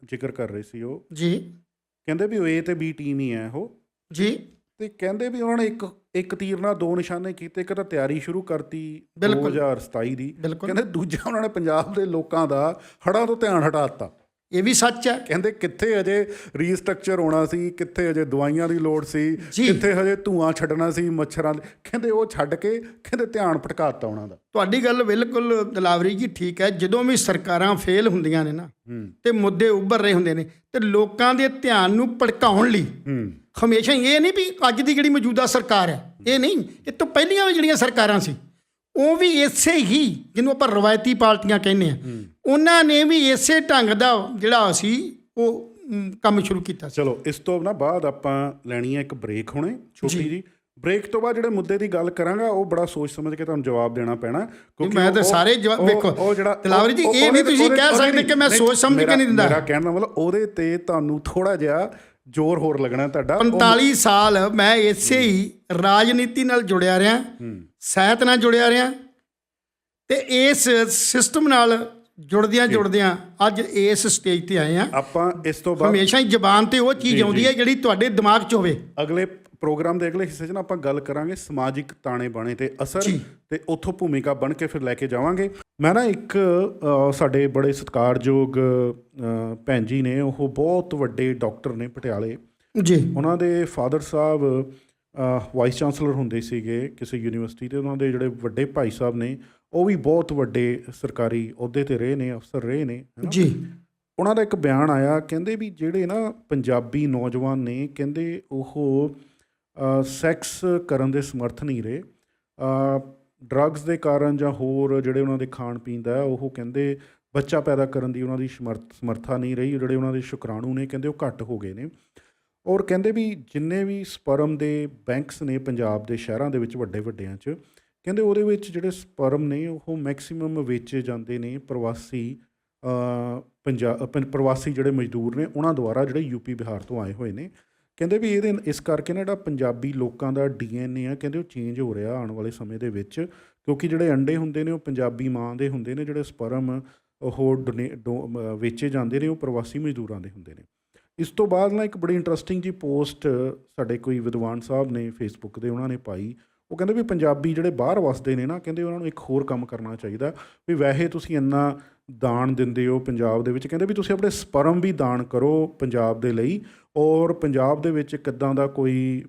ਜ਼ਿਕਰ ਕਰ ਰਹੇ ਸੀ ਉਹ। ਜੀ। ਕਹਿੰਦੇ ਵੀ ਉਹ ਏ ਤੇ ਬੀ ਟੀਮ ਹੀ ਹੈ ਉਹ। ਜੀ। ਤੇ ਕਹਿੰਦੇ ਵੀ ਉਹਨਾਂ ਨੇ ਇੱਕ ਇੱਕ ਤੀਰ ਨਾਲ ਦੋ ਨਿਸ਼ਾਨੇ ਕੀਤੇ ਇੱਕ ਤਾਂ ਤਿਆਰੀ ਸ਼ੁਰੂ ਕਰਤੀ ਬਿਲਕੁਲ। 2027 ਦੀ। ਕਹਿੰਦੇ ਦੂਜਾ ਉਹਨਾਂ ਨੇ ਪੰਜਾਬ ਦੇ ਲੋਕਾਂ ਦਾ ਹੜਾਂ ਤੋਂ ਧਿਆਨ ਹਟਾ ਦਿੱਤਾ। ਇਹ ਵੀ ਸੱਚ ਹੈ। ਕਹਿੰਦੇ ਕਿੱਥੇ ਅਜੇ ਰੀਸਟਰਕਚਰ ਹੋਣਾ ਸੀ ਕਿੱਥੇ ਅਜੇ ਦਵਾਈਆਂ ਦੀ ਲੋੜ ਸੀ। ਕਿੱਥੇ ਹਜੇ ਧੂਆਂ ਛੱਡਣਾ ਸੀ ਮੱਛਰਾਂ ਦੇ ਕਹਿੰਦੇ ਉਹ ਛੱਡ ਕੇ ਕਹਿੰਦੇ ਧਿਆਨ ਭਟਕਾਤਾ ਉਹਨਾਂ ਦਾ। ਤੁਹਾਡੀ ਗੱਲ ਬਿਲਕੁਲ ਦਲਾਵਰੀ ਜੀ ਠੀਕ ਹੈ ਜਦੋਂ ਵੀ ਸਰਕਾਰਾਂ ਫੇਲ ਹੁੰਦੀਆਂ ਨੇ ਨਾ ਤੇ ਮੁੱਦੇ ਉੱਭਰ ਰਹੇ ਹੁੰਦੇ ਨੇ ਤੇ ਲੋਕਾਂ ਦੇ ਧਿਆਨ ਨੂੰ ਭੜਕਾਉਣ ਲਈ ਹਮੇਸ਼ਾ ਇਹ ਨਹੀਂ ਵੀ ਅੱਜ ਦੀ ਜਿਹੜੀ ਮੌਜੂਦਾ ਸਰਕਾਰ ਹੈ ਇਹ ਨਹੀਂ ਇਹ ਤੋਂ ਪਹਿਲੀਆਂ ਵੀ ਜਿਹੜੀਆਂ ਸਰਕਾਰਾਂ ਸੀ ਉਹ ਵੀ ਇਸੇ ਹੀ ਜਿਹਨੂੰ ਆਪਾਂ ਰਵਾਇਤੀ ਪਾਰਟੀਆਂ ਕਹਿੰਦੇ ਆ ਉਹਨਾਂ ਨੇ ਵੀ ਇਸੇ ਢੰਗ ਦਾ ਜਿਹੜਾ ਸੀ ਉਹ ਕੰਮ ਸ਼ੁਰੂ ਕੀਤਾ ਸੀ। ਚਲੋ ਇਸ ਤੋਂ ਨਾ ਬਾਅਦ ਆਪਾਂ ਲੈਣੀ ਹੈ ਇੱਕ ਬ੍ਰੇਕ ਹੁਣੇ ਛੋਟੀ ਜੀ। ਬ੍ਰੇਕ ਤੋਂ ਬਾਅਦ ਜਿਹੜੇ ਮੁੱਦੇ ਦੀ ਗੱਲ ਕਰਾਂਗਾ ਉਹ ਬੜਾ ਸੋਚ ਸਮਝ ਕੇ ਤੁਹਾਨੂੰ ਜਵਾਬ ਦੇਣਾ ਪੈਣਾ ਮੈਂ ਤਾਂ ਸਾਰੇ ਜਵਾਬ- ਵੇਖੋ, ਉਹ ਜਿਹੜਾ ਦਿਲਾਵਰ ਜੀ, ਇਹ ਨਹੀਂ ਤੁਸੀਂ ਕਹਿ ਸਕਦੇ ਕਿ ਮੈਂ ਸੋਚ ਸਮਝ ਕੇ ਨਹੀਂ ਦਿੰਦਾ। ਮੇਰਾ ਕਹਿਣ ਦਾ ਮਤਲਬ ਉਹਦੇ ਤੇ ਤੁਹਾਨੂੰ ਥੋੜਾ ਜਿਹਾ ਜ਼ੋਰ ਹੋਰ ਲੱਗਣਾ ਤੁਹਾਡਾ। ਉਹ- 45 ਸਾਲ ਮੈਂ ਇਸੇ ਹੀ ਰਾਜਨੀਤੀ ਨਾਲ ਜੁੜਿਆ ਰਿਹਾ ਸਾਹਿਤ ਨਾਲ ਜੁੜਿਆ ਰਿਹਾ ਤੇ ਇਸ ਸਿਸਟਮ ਨਾਲ ਜੁੜਦਿਆਂ ਜੁੜਦਿਆਂ ਅੱਜ ਇਸ ਸਟੇਜ ਤੇ ਆਏ ਆ ਆਪਾਂ ਇਸ ਤੋਂ ਬਾਅਦ ਹਮੇਸ਼ਾ ਹੀ ਜ਼ਬਾਨ ਤੇ ਉਹ ਚੀਜ਼ ਆਉਂਦੀ ਹੈ ਜਿਹੜੀ ਤੁਹਾਡੇ ਦਿਮਾਗ 'ਚ ਹੋਵੇ। ਅਗਲੇ ਪ੍ਰੋਗਰਾਮ ਦੇ ਅਗਲੇ ਹਿੱਸੇ 'ਚ ਨਾ ਆਪਾਂ ਗੱਲ ਕਰਾਂਗੇ ਸਮਾਜਿਕ ਤਾਣੇ ਬਾਣੇ ਤੇ ਅਸਰ। ਤੇ ਉੱਥੋਂ ਭੂਮਿਕਾ ਬਣ ਕੇ ਫਿਰ ਲੈ ਕੇ ਜਾਵਾਂਗੇ। ਮੈਂ ਨਾ ਇੱਕ ਸਾਡੇ ਬੜੇ ਸਤਿਕਾਰਯੋਗ ਭੈਣ ਜੀ ਨੇ ਉਹ ਬਹੁਤ ਵੱਡੇ ਡਾਕਟਰ ਨੇ ਪਟਿਆਲੇ। ਜੀ। ਉਹਨਾਂ ਦੇ ਫਾਦਰ ਸਾਹਿਬ ਵਾਈਸ ਚਾਂਸਲਰ ਹੁੰਦੇ ਸੀਗੇ ਕਿਸੇ ਯੂਨੀਵਰਸਿਟੀ ਤੇ ਉਹਨਾਂ ਦੇ ਜਿਹੜੇ ਵੱਡੇ ਭਾਈ ਸਾਹਿਬ ਨੇ ਉਹ ਵੀ ਬਹੁਤ ਵੱਡੇ ਸਰਕਾਰੀ ਅਹੁਦੇ ਤੇ ਰਹੇ ਨੇ ਅਫਸਰ ਰਹੇ ਨੇ ਜੀ। ਉਹਨਾਂ ਦਾ ਇੱਕ ਬਿਆਨ ਆਇਆ ਕਹਿੰਦੇ ਵੀ ਜਿਹੜੇ ਨਾ ਪੰਜਾਬੀ ਨੌਜਵਾਨ ਨੇ ਕਹਿੰਦੇ ਉਹ ਸੈਕਸ ਕਰਨ ਦੇ ਸਮਰਥ ਨਹੀਂ ਰਹੇ। ਡਰੱਗਸ ਦੇ ਕਾਰਨ ਜਾਂ ਹੋਰ ਜਿਹੜੇ ਉਹਨਾਂ ਦੇ ਖਾਣ ਪੀਣ ਦਾ ਉਹ ਕਹਿੰਦੇ ਬੱਚਾ ਪੈਦਾ ਕਰਨ ਦੀ ਉਹਨਾਂ ਦੀ ਸਮਰਥ ਸਮਰਥਾ ਨਹੀਂ ਰਹੀ ਜਿਹੜੇ ਉਹਨਾਂ ਦੇ ਸ਼ੁਕਰਾਣੂ ਨੇ ਕਹਿੰਦੇ ਉਹ ਘੱਟ ਹੋ ਗਏ ਨੇ। ਔਰ ਕਹਿੰਦੇ ਵੀ ਜਿੰਨੇ ਵੀ ਸਪਰਮ ਦੇ ਬੈਂਕਸ ਨੇ ਪੰਜਾਬ ਦੇ ਸ਼ਹਿਰਾਂ ਦੇ ਵਿੱਚ ਵੱਡੇ ਵੱਡਿਆਂ 'ਚ ਕਹਿੰਦੇ ਉਹਦੇ ਵਿੱਚ ਜਿਹੜੇ ਸਪਰਮ ਨੇ, ਉਹ ਮੈਕਸਿਮਮ ਵੇਚੇ ਜਾਂਦੇ ਨੇ ਪ੍ਰਵਾਸੀ ਪੰਜਾਬ ਪ੍ਰਵਾਸੀ ਜਿਹੜੇ ਮਜ਼ਦੂਰ ਨੇ, ਉਹਨਾਂ ਦੁਆਰਾ ਜਿਹੜੇ ਯੂਪੀ ਬਿਹਾਰ ਤੋਂ ਆਏ ਹੋਏ ਨੇ। ਕਹਿੰਦੇ ਵੀ ਇਹਦੇ, ਇਸ ਕਰਕੇ ਨਾ ਜਿਹੜਾ ਪੰਜਾਬੀ ਲੋਕਾਂ ਦਾ ਡੀਐਨਏ ਆ, ਕਹਿੰਦੇ ਉਹ ਚੇਂਜ ਹੋ ਰਿਹਾ ਆਉਣ ਵਾਲੇ ਸਮੇਂ ਦੇ ਵਿੱਚ, ਕਿਉਂਕਿ ਜਿਹੜੇ ਅੰਡੇ ਹੁੰਦੇ ਨੇ, ਉਹ ਪੰਜਾਬੀ ਮਾਂ ਦੇ ਹੁੰਦੇ ਨੇ, ਜਿਹੜੇ ਸਪਰਮ ਉਹ ਡੋਨੇ, ਡੋ- ਵੇਚੇ ਜਾਂਦੇ ਨੇ, ਉਹ ਪ੍ਰਵਾਸੀ ਮਜ਼ਦੂਰਾਂ ਦੇ ਹੁੰਦੇ ਨੇ। ਇਸ ਤੋਂ ਬਾਅਦ ਨਾ ਇੱਕ ਬੜੀ ਇੰਟਰਸਟਿੰਗ ਜੀ ਪੋਸਟ ਸਾਡੇ ਕੋਈ ਵਿਦਵਾਨ ਸਾਹਿਬ ਨੇ ਫੇਸਬੁੱਕ 'ਤੇ ਉਹਨਾਂ ਨੇ ਪਾਈ ਉਹ ਕਹਿੰਦੇ ਵੀ ਪੰਜਾਬੀ ਜਿਹੜੇ ਬਾਹਰ ਵਸਦੇ ਨੇ ਨਾ, ਕਹਿੰਦੇ ਉਹਨਾਂ ਨੂੰ ਇੱਕ ਹੋਰ ਕੰਮ ਕਰਨਾ ਚਾਹੀਦਾ। ਵੀ ਵੈਸੇ ਤੁਸੀਂ ਇੰਨਾ ਦਾਨ ਦਿੰਦੇ ਹੋ ਪੰਜਾਬ ਦੇ ਵਿੱਚ, ਕਹਿੰਦੇ ਵੀ ਤੁਸੀਂ ਆਪਣੇ ਸਪਰਮ ਵੀ ਦਾਨ ਕਰੋ ਪੰਜਾਬ ਦੇ ਲਈ। ਔਰ ਪੰਜਾਬ ਦੇ ਵਿੱਚ ਕਿੱਦਾਂ ਦਾ ਕੋਈ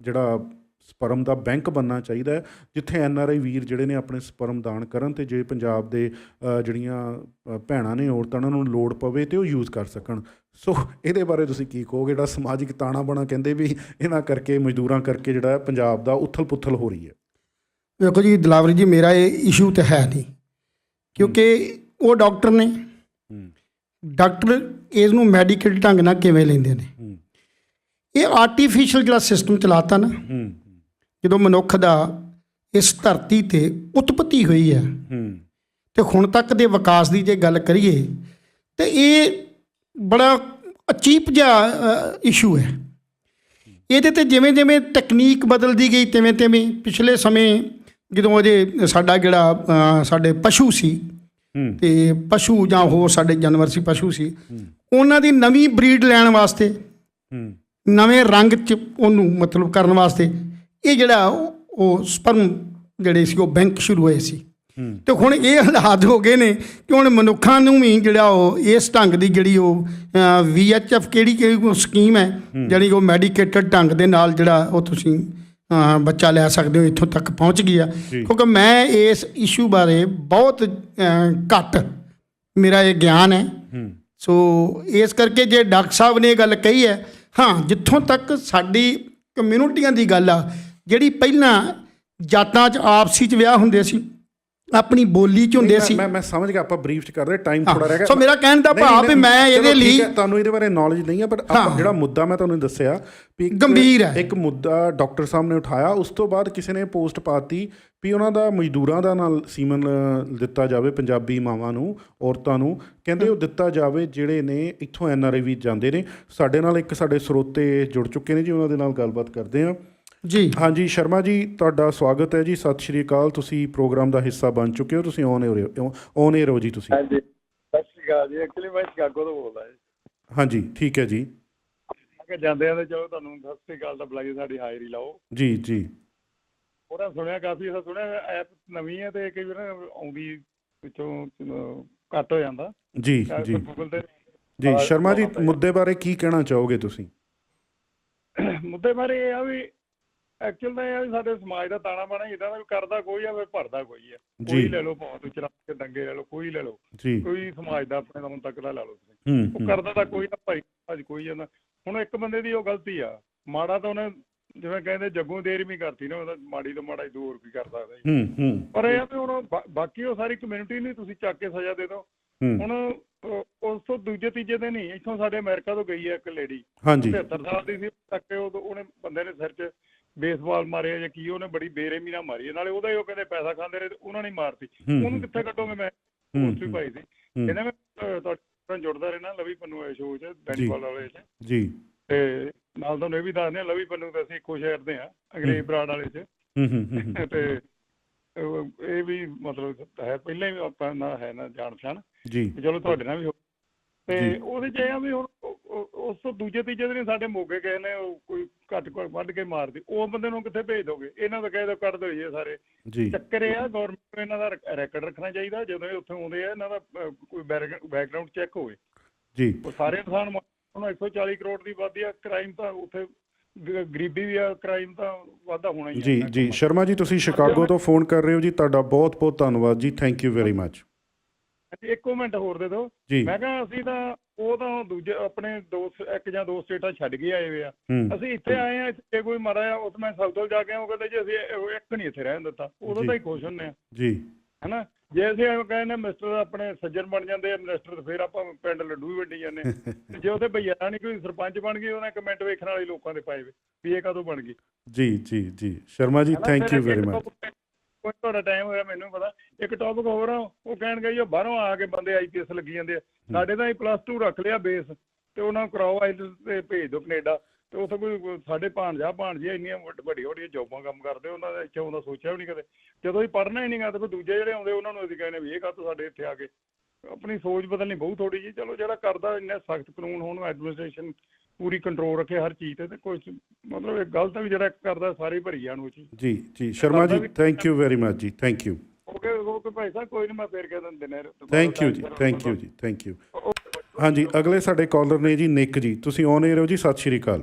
ਜਿਹੜਾ ਸਪਰਮ ਦਾ ਬੈਂਕ ਬਣਨਾ ਚਾਹੀਦਾ ਹੈ ਜਿੱਥੇ ਐਨ ਆਰ ਆਈ ਵੀਰ ਜਿਹੜੇ ਨੇ ਆਪਣੇ ਸਪਰਮ ਦਾਨ ਕਰਨ ਤੇ ਜੇ ਪੰਜਾਬ ਦੇ ਜਿਹੜੀਆਂ ਭੈਣਾਂ ਨੇ ਔਰਤਾਂ ਉਹਨਾਂ ਨੂੰ ਲੋੜ ਪਵੇ ਤੇ ਉਹ ਯੂਜ਼ ਕਰ ਸਕਣ। ਸੋ ਇਹਦੇ ਬਾਰੇ ਤੁਸੀਂ ਕੀ ਕਹੋਗੇ? ਜਿਹੜਾ ਸਮਾਜਿਕ ਤਾਣਾ ਬਣਾ ਕਹਿੰਦੇ ਵੀ ਇਹਨਾਂ ਕਰਕੇ ਮਜ਼ਦੂਰਾਂ ਕਰਕੇ ਜਿਹੜਾ ਪੰਜਾਬ ਦਾ ਉਥਲ ਪੁਥਲ ਹੋ ਰਹੀ ਹੈ। ਵੇਖੋ ਜੀ ਦਿਲਾਵਰ ਜੀ ਮੇਰਾ ਇਹ ਇਸ਼ੂ ਤਾਂ ਹੈ ਨਹੀਂ। ਕਿਉਂਕਿ ਉਹ ਡਾਕਟਰ ਨੇ। ਡਾਕਟਰ ਇਸ ਨੂੰ ਮੈਡੀਕਲ ਢੰਗ ਨਾਲ ਕਿਵੇਂ ਲੈਂਦੇ ਨੇ? ਇਹ ਆਰਟੀਫੀਸ਼ੀਅਲ ਜਿਹੜਾ ਸਿਸਟਮ ਚਲਾਤਾ ਨਾ ਜਦੋਂ ਮਨੁੱਖ ਦਾ ਇਸ ਧਰਤੀ ਤੇ ਉਤਪਤੀ ਹੋਈ ਹੈ ਹੂੰ। ਤੇ ਹੁਣ ਤੱਕ ਦੇ ਵਿਕਾਸ ਦੀ ਜੇ ਗੱਲ ਕਰੀਏ ਤੇ ਇਹ ਬੜਾ ਅਚੀਪ ਜਿਹਾ ਇਸ਼ੂ ਹੈ। ਇਹਦੇ ਤੇ ਜਿਵੇਂ ਜਿਵੇਂ ਤਕਨੀਕ ਬਦਲਦੀ ਗਈ ਤਿਵੇਂ ਤਿਵੇਂ ਪਿਛਲੇ ਸਮੇਂ ਜਦੋਂ ਅਜੇ ਸਾਡਾ ਜਿਹੜਾ ਸਾਡੇ ਪਸ਼ੂ ਸੀ ਤੇ ਪਸ਼ੂ ਜਾਂ ਹੋਰ ਸਾਡੇ ਜਾਨਵਰ ਸੀ ਪਸ਼ੂ ਸੀ ਉਹਨਾਂ ਦੀ ਨਵੀਂ ਬਰੀਡ ਲੈਣ ਵਾਸਤੇ ਨਵੇਂ ਰੰਗ ਚ ਉਹਨੂੰ ਮਤਲਬ ਕਰਨ ਵਾਸਤੇ ਇਹ ਜਿਹੜਾ ਉਹ- ਸਪਰਮ ਜਿਹੜੇ ਸੀ ਉਹ ਬੈਂਕ ਸ਼ੁਰੂ ਹੋਏ ਸੀ। ਤੇ ਹੁਣ ਇਹ ਹਾਲਾਤ ਹੋ ਗਏ ਨੇ ਕਿ ਹੁਣ ਮਨੁੱਖਾਂ ਨੂੰ ਵੀ ਜਿਹੜਾ ਉਹ ਇਸ ਢੰਗ ਦੀ ਜਿਹੜੀ ਉਹ ਵੀਐਚਐਫ ਕਿਹੜੀ ਕਿਹੜੀ ਸਕੀਮ ਹੈ ਜਿਹੜੀ ਉਹ ਮੈਡੀਕੇਟਡ ਢੰਗ ਦੇ ਨਾਲ ਜਿਹੜਾ ਉਹ ਤੁਸੀਂ ਬੱਚਾ ਲੈ ਸਕਦੇ ਹੋ ਇੱਥੋਂ ਤੱਕ ਪਹੁੰਚ ਗਈ ਆ। ਜੀ। ਕਿਉਂਕਿ ਮੈਂ ਇਸ ਇਸ਼ੂ ਬਾਰੇ ਬਹੁਤ ਘੱਟ ਮੇਰਾ ਇਹ ਗਿਆਨ ਹੂੰ। ਸੋ ਇਸ ਕਰਕੇ ਜੇ ਡਾਕਟਰ ਸਾਹਿਬ ਨੇ ਇਹ ਗੱਲ ਕਹੀ ਹੈ ਹਾਂ ਜਿੱਥੋਂ ਤੱਕ ਸਾਡੀ ਕਮਿਊਨਿਟੀਆਂ ਦੀ ਗੱਲ ਆ ਜਿਹੜੀ ਪਹਿਲਾਂ ਜਾਤਾਂ 'ਚ ਆਪਸੀ 'ਚ ਵਿਆਹ ਹੁੰਦੇ ਸੀ ਆਪਣੀ ਬੋਲੀ 'ਚ ਹੁੰਦੇ ਸੀ। ਮੈਂ ਮੈਂ ਸਮਝ ਗਿਆ ਆਪਾਂ ਬਰੀਫ ਚ ਕਰ ਰਹੇ ਟਾਈਮ ਥੋੜਾ ਰਹਿ ਗਿਆ। ਸੋ ਮੇਰਾ ਕਹਿਣ ਦਾ ਭਾਵ ਵੀ ਮੈਂ ਇਹਦੇ ਲਈ- ਤੁਹਾਨੂੰ ਇਹਦੇ ਬਾਰੇ ਨੌਲੇਜ ਨਹੀਂ ਹੈ ਪਰ ਆਪਾਂ। ਜਿਹੜਾ ਮੁੱਦਾ ਮੈਂ ਤੁਹਾਨੂੰ ਦੱਸਿਆ ਵੀ ਗੰਭੀਰ ਹੈ। ਇੱਕ ਮੁੱਦਾ ਡਾਕਟਰ ਸਾਹਿਬ ਨੇ ਉਠਾਇਆ ਉਸ ਤੋਂ ਬਾਅਦ ਕਿਸੇ ਨੇ ਪੋਸਟ ਪਾਤੀ ਵੀ ਉਹਨਾਂ ਦਾ ਮਜ਼ਦੂਰਾਂ ਦਾ ਨਾਲ ਸੀਮਨ ਦਿੱਤਾ ਜਾਵੇ ਪੰਜਾਬੀ ਮਾਵਾਂ ਨੂੰ ਔਰਤਾਂ ਨੂੰ। ਕਹਿੰਦੇ ਉਹ ਦਿੱਤਾ ਜਾਵੇ ਜਿਹੜੇ ਨੇ ਇੱਥੋਂ ਐਨ ਆਰ ਆਈ ਵੀ ਜਾਂਦੇ ਨੇ। ਸਾਡੇ ਨਾਲ ਇੱਕ ਸਾਡੇ ਸਰੋਤੇ ਜੁੜ ਚੁੱਕੇ ਨੇ ਜੀ ਉਹਨਾਂ ਦੇ ਨਾਲ ਗੱਲਬਾਤ ਕਰਦੇ ਹਾਂ। ਜੀ। ਹਾਂਜੀ ਸ਼ਰਮਾ ਜੀ ਤੁਹਾਡਾ ਸਵਾਗਤ ਹੈ ਜੀ। ਸਤਿ ਸ਼੍ਰੀ ਅਕਾਲ। ਤੁਸੀਂ ਪ੍ਰੋਗਰਾਮ ਦਾ ਹਿੱਸਾ ਬਣ ਚੁੱਕੇ ਹੋ। ਤੁਸੀਂ ਔਨ ਔਨ 에ਅਰ ਹੋ ਜੀ ਤੁਸੀਂ। ਹਾਂਜੀ। ਸਤਿ ਸ਼੍ਰੀ ਅਕਾਲ ਜੀ। ਐਕਚੁਅਲੀ ਮੈਂ ਸ਼ਿਕਾਗੋ ਤੋਂ ਬੋਲਦਾ ਜੀ। ਹਾਂਜੀ ਠੀਕ ਹੈ ਜੀ। ਕਿ ਜਾਂਦੇ ਆਂ ਤੇ ਚਲੋ ਤੁਹਾਨੂੰ ਸਤਿ ਸ਼੍ਰੀ ਅਕਾਲ ਦਾ ਬੁਲਾਈਏ ਸਾਡੀ ਹਾਜ਼ਰੀ ਲਾਓ। ਜੀ ਜੀ। ਉਹਨਾਂ ਸੁਣਿਆ ਕਾਫੀ ਅਸਾਂ ਸੁਣਿਆ ਐਪ ਨਵੀਂ ਹੈ ਤੇ ਕਈ ਵਾਰ ਆਉਂਦੀ ਵਿੱਚੋਂ ਘੱਟ ਹੋ ਜਾਂਦਾ। ਜੀ ਜੀ। ਗੂਗਲ ਤੇ ਜੀ ਸ਼ਰਮਾ ਜੀ ਹੈ। ਮੁੱਦੇ ਬਾਰੇ ਕੀ ਕਹਿਣਾ ਚਾਹੋਗੇ ਤੁਸੀਂ? ਮੁੱਦੇ ਬਾਰੇ ਇਹ ਆ ਵੀ ਐਕਚੁਅਲ ਤਾਂ ਇਹ ਵੀ ਸਾਡੇ ਸਮਾਜ ਦਾ ਤਾਣਾ ਬਾਣਾ ਇਦਾਂ ਦਾ ਵੀ ਕਰਦਾ ਕੋਈ ਆ ਵੀ ਭਰਦਾ ਕੋਈ ਆ। ਕੋਈ ਲੈ ਲਓ ਭਾਵੇਂ ਚਲਾ ਕੇ ਦੰਗੇ ਲੈ ਲਓ ਕੋਈ ਲੈ ਲਓ। ਕੋਈ ਸਮਾਜ ਦਾ ਆਪਣੇ ਨਾਮ ਤੱਕ ਦਾ ਲੈ ਲਓ ਤੁਸੀਂ। ਉਹ ਕਰਦਾ ਤਾਂ ਕੋਈ ਨਾ ਭਾਈ ਅੱਜ ਕੋਈ ਜਾਂਦਾ। ਹੁਣ ਇੱਕ ਬੰਦੇ ਦੀ ਉਹ ਗਲਤੀ ਆ ਮਾੜਾ ਤਾਂ ਉਹਨੇ ਜਿਵੇਂ ਕਹਿੰਦੇ ਜੱਗੋਂ ਦੇਰ ਵੀ ਕਰਤੀ ਨਾ ਉਹਦਾ ਮਾੜੀ ਤੋਂ ਮਾੜਾ ਹੀ ਦੂਰ ਕੀ ਕਰ ਸਕਦਾ ਹੂੰ ਹੂੰ। ਪਰ ਇਹ ਆ ਵੀ ਹੁਣ ਬਾਕੀ ਉਹ ਸਾਰੀ ਕਮਿਊਨਿਟੀ ਨਹੀਂ ਤੁਸੀਂ ਚੱਕ ਕੇ ਸਜ਼ਾ ਦੇ ਦਿਓ। ਹੂੰ। ਹੁਣ ਉਸ ਤੋਂ ਦੂਜੇ ਤੀਜੇ ਦਿਨ ਹੀ ਇੱਥੋਂ ਸਾਡੇ ਅਮਰੀਕਾ ਤੋਂ ਗਈ ਹੈ ਇੱਕ ਲੇਡੀ ਹਾਂਜੀ। 73 ਸਾਲ ਦੀ ਸੀ ਤੱਕ ਉਹਨੇ ਬੰਦੇ ਨੇ ਸਿਰ 'ਚ ਬੇਸਬਾਲ ਮਾਰਿਆ ਜਾਂ ਕੀ ਉਹਨੇ ਬੜੀ ਬੇਰਹਿਮੀ ਨਾਲ ਮਾਰੀ। ਨਾਲੇ ਉਹਦਾ ਹੀ ਉਹ ਕਹਿੰਦੇ ਪੈਸਾ ਖਾਂਦੇ ਰਹੇ ਉਹਨਾਂ ਨੇ ਮਾਰਤੀ। ਉਹਨੂੰ ਕਿੱਥੇ ਕੱਢੋਗੇ ਮੈਂ? ਉਸ ਵੀ ਭਾਈ ਸੀ। ਇਹਨਾਂ ਮੈਂ ਤੁਹਾਡੇ ਨਾਲ ਜੁੜਦਾ ਰਹਿਣਾ ਲਵੀ ਪੰਨੂ ਆਏ ਸ਼ੋਅ 'ਚ ਬੈਂਡਵਾਲ ਵਾਲੇ 'ਚ। ਜੀ। ਤੇ ਨਾਲ ਤੁਹਾਨੂੰ ਇਹ ਵੀ ਦੱਸਦੇ ਹਾਂ ਲਵੀ ਪੰਨੂ ਤਾਂ ਅਸੀਂ ਇੱਕੋ ਸ਼ਹਿਰ ਦੇ ਆ ਅੰਗਰੇਜ਼ ਬਰਾੜ ਵਾਲੇ 'ਚ। ਹੂੰ ਹੂੰ [laughs] ਤੇ ਇਹ ਵੀ ਮਤਲਬ ਹੈ ਪਹਿਲਾਂ ਹੀ ਆਪਾਂ ਨਾ ਹੈ ਨਾ ਜਾਣ ਪਛਾਣ। ਜੀ। ਚਲੋ ਤੁਹਾਡੇ ਨਾਲ ਵੀ ਹੋ ਤੇ। ਉਹਦੇ ਚ ਆ ਵੀ ਹੁਣ ਉਸ ਤੋਂ ਦੂਜੇ ਤੀਜੇ ਦਿਨ ਸਾਡੇ ਮੋਗੇ ਗਏ ਨੇ ਕੋਈ ਘੱਟ ਘੱਟ ਵੱਢ ਕੇ ਮਾਰਦੀ ਉਹ ਬੰਦੇ ਨੂੰ ਕਿੱਥੇ ਭੇਜ ਦੋਗੇ? ਇਹਨਾਂ ਦਾ ਕਹਿ ਦੋ ਕੱਢ ਦਿਓ ਜੀ ਸਾਰੇ। ਚੱਕਰ ਇਹ ਆ ਗਵਰਨਮੈਂਟ ਨੂੰ ਇਹਨਾਂ ਦਾ ਰੈਕੋਰਡ ਰੱਖਣਾ ਚਾਹੀਦਾ ਜਦੋਂ ਇਹ ਉੱਥੇ ਆਉਂਦੇ ਆ ਇਹਨਾਂ ਦਾ ਕੋਈ ਬੈਕਗ੍ਰਾਉਂਡ ਚੈੱਕ ਹੋਵੇ। ਜੀ। ਉਹ ਸਾਰੇ ਇਨਸਾਨ ਹੁਣ 140 ਕਰੋੜ ਦੀ ਵਾਧੀ ਆ ਕ੍ਰਾਈਮ ਤਾਂ ਉੱਥੇ ਗਰੀਬੀ ਵੀ ਆ ਕ੍ਰਾਈਮ ਤਾਂ ਵਾਧਾ ਹੋਣਾ ਹੀ ਆ। ਜੀ ਜੀ। ਸ਼ਰਮਾ ਜੀ ਤੁਸੀਂ ਸ਼ਿਕਾਗੋ ਤੋਂ ਫੋਨ ਕਰ ਰਹੇ ਹੋ ਜੀ ਤੁਹਾਡਾ ਬਹੁਤ ਬਹੁਤ ਧੰਨਵਾਦ ਜੀ। ਥੈਂਕ ਯੂ ਵੈਰੀ ਮੱਚ ਇੱਕੋ ਮਿੰਟ ਹੋਰ ਦੇ ਦਿਓ। ਜੀ। ਮੈਂ ਕਿਹਾ ਅਸੀਂ ਤਾਂ ਉਹ ਤਾਂ ਦੂਜੇ ਆਪਣੇ ਦੋ ਇੱਕ ਜਾਂ ਦੋ ਸਟੇਟਾਂ ਛੱਡ ਕੇ ਆਏ ਹੋਏ ਆ। ਅਸੀਂ ਇੱਥੇ ਆਏ ਆ ਇੱਥੇ ਕੋਈ ਮਾਰਾ ਆ ਉਸ ਮੈਂ ਸਬਦਲ ਜਾ ਕੇ ਉਹ ਕਹਿੰਦੇ ਜੀ ਅਸੀਂ ਇੱਕ ਨਹੀਂ ਇੱਥੇ ਰਹਿਣ ਦਿੱਤਾ। ਉਦੋਂ। ਤਾਂ ਹੀ ਖੁਸ਼ ਹੁੰਨੇ ਆ। ਜੀ। ਹੈਨਾ? ਜੇ ਅਸੀਂ ਐਵੇਂ ਕਹਿੰਦੇ ਮਿਸਟਰ ਆਪਣੇ ਸੱਜਣ ਬਣ ਜਾਂਦੇ ਆ ਮਿਨਿਸਟਰ ਤੇ ਫਿਰ ਆਪਾਂ ਪਿੰਡ ਲੱਡੂ ਵੀ ਵੰਡੀ ਜਾਂਦੇ। ਤੇ ਜੇ ਉਹਦੇ ਭਈਆ ਨਹੀਂ ਕੋਈ ਸਰਪੰਚ ਬਣ ਗਈ ਉਹਨੇ ਕਮੈਂਟ ਵੇਖਣ ਵਾਲੇ ਲੋਕਾਂ ਦੇ ਪਾਏ ਵੇ ਇਹ ਕਦੋਂ ਬਣ ਗਈ। ਜੀ ਜੀ ਜੀ। Sharma ji? Thank you very ਮੱਚ ਕੋਈ ਤੁਹਾਡਾ ਟਾਈਮ ਹੋਇਆ ਮੈਨੂੰ ਪਤਾ। ਇੱਕ ਟੌਪਿਕ ਹੋਰ ਆ ਉਹ ਕਹਿਣਗੇ ਜੀ ਉਹ ਬਾਹਰੋਂ ਆ ਕੇ ਬੰਦੇ ਆਈਪੀਐਸ ਲੱਗੀ ਜਾਂਦੇ ਆ। ਸਾਡੇ ਤਾਂ ਹੀ ਪਲੱਸ 2 ਰੱਖ ਲਿਆ ਬੇਸ ਤੇ ਉਹਨਾਂ ਨੂੰ ਕਰਾਓ ਆਈਲਸ ਤੇ ਭੇਜ ਦਿਓ ਕੈਨੇਡਾ। ਤੇ ਉੱਥੇ ਕੋਈ ਸਾਡੇ ਭਾਣਜਾ ਭਾਣਜੀਆਂ ਇੰਨੀਆਂ ਵੱਡ- ਵੱਡੀਆਂ ਵੱਡੀਆਂ ਜੌਬਾਂ ਕੰਮ ਕਰਦੇ ਉਹਨਾਂ ਦਾ ਇੱਥੇ ਆਉਂਦਾ ਸੋਚਿਆ ਵੀ ਨਹੀਂ ਕਦੇ। ਜਦੋਂ ਹੀ ਪੜ੍ਹਨਾ ਹੀ ਨਹੀਂਗਾ ਤੇ ਫਿਰ ਦੂਜੇ ਜਿਹੜੇ ਆਉਂਦੇ ਉਹਨਾਂ ਨੂੰ ਅਸੀਂ ਕਹਿੰਦੇ ਵੀ ਇਹ ਕਾਹਤੋਂ ਸਾਡੇ ਇੱਥੇ ਆ ਕੇ ਆਪਣੀ ਸੋਚ ਬਦਲਣੀ ਬਹੁਤ ਥੋੜੀ ਜੀ। ਚਲੋ ਜਿਹੜਾ ਕਰਦਾ ਇੰਨੇ ਸਖਤ ਕਾਨੂੰਨ ਹੋਣ ਐਡਮਿਨਿਸਟ੍ਰੇਸ਼ਨ ਪੂਰੀ ਕੰਟਰੋਲ ਰੱਖੇ ਹਰ ਚੀਜ਼ ਤੇ ਤੇ ਕੁਝ ਮਤਲਬ ਇਹ ਗਲਤ ਵੀ ਜਿਹੜਾ ਕਰਦਾ ਸਾਰੇ ਭਰੀ ਜਾਣ ਉਹ ਚੀਜ਼। ਜੀ ਜੀ Sharma ji thank you very ਮੱਚ ਜੀ ਥੈਂਕ ਯੂ ਓਕੇ ਓਕੇ ਭਾਈ ਸਾਹਿਬ ਕੋਈ ਨਹੀਂ ਮੈਂ ਫੇਰ ਕਹਿ ਦਿੰਦੇ ਨੇ ਥੈਂਕ ਯੂ ਜੀ ਥੈਂਕ ਯੂ ਜੀ ਥੈਂਕ ਯੂ ਹਾਂਜੀ ਅਗਲੇ ਸਾਡੇ ਕਾਲਰ ਨੇ ਜੀ ਨਿਕ ਜੀ ਤੁਸੀਂ ਔਨ 에ਅਰ ਹੋ ਜੀ ਸਤਿ ਸ਼੍ਰੀ ਅਕਾਲ।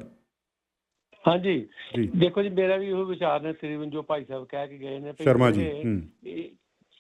ਹਾਂਜੀ। ਜੀ। ਦੇਖੋ ਜੀ ਮੇਰਾ ਵੀ ਇਹੋ ਵਿਚਾਰ ਨੇ ਤਕਰੀਬਨ ਜੋ ਭਾਈ ਸਾਹਿਬ ਕਹਿ ਕੇ ਗਏ ਨੇ ਵੀ ਸ਼ਰਮਾ ਜੀ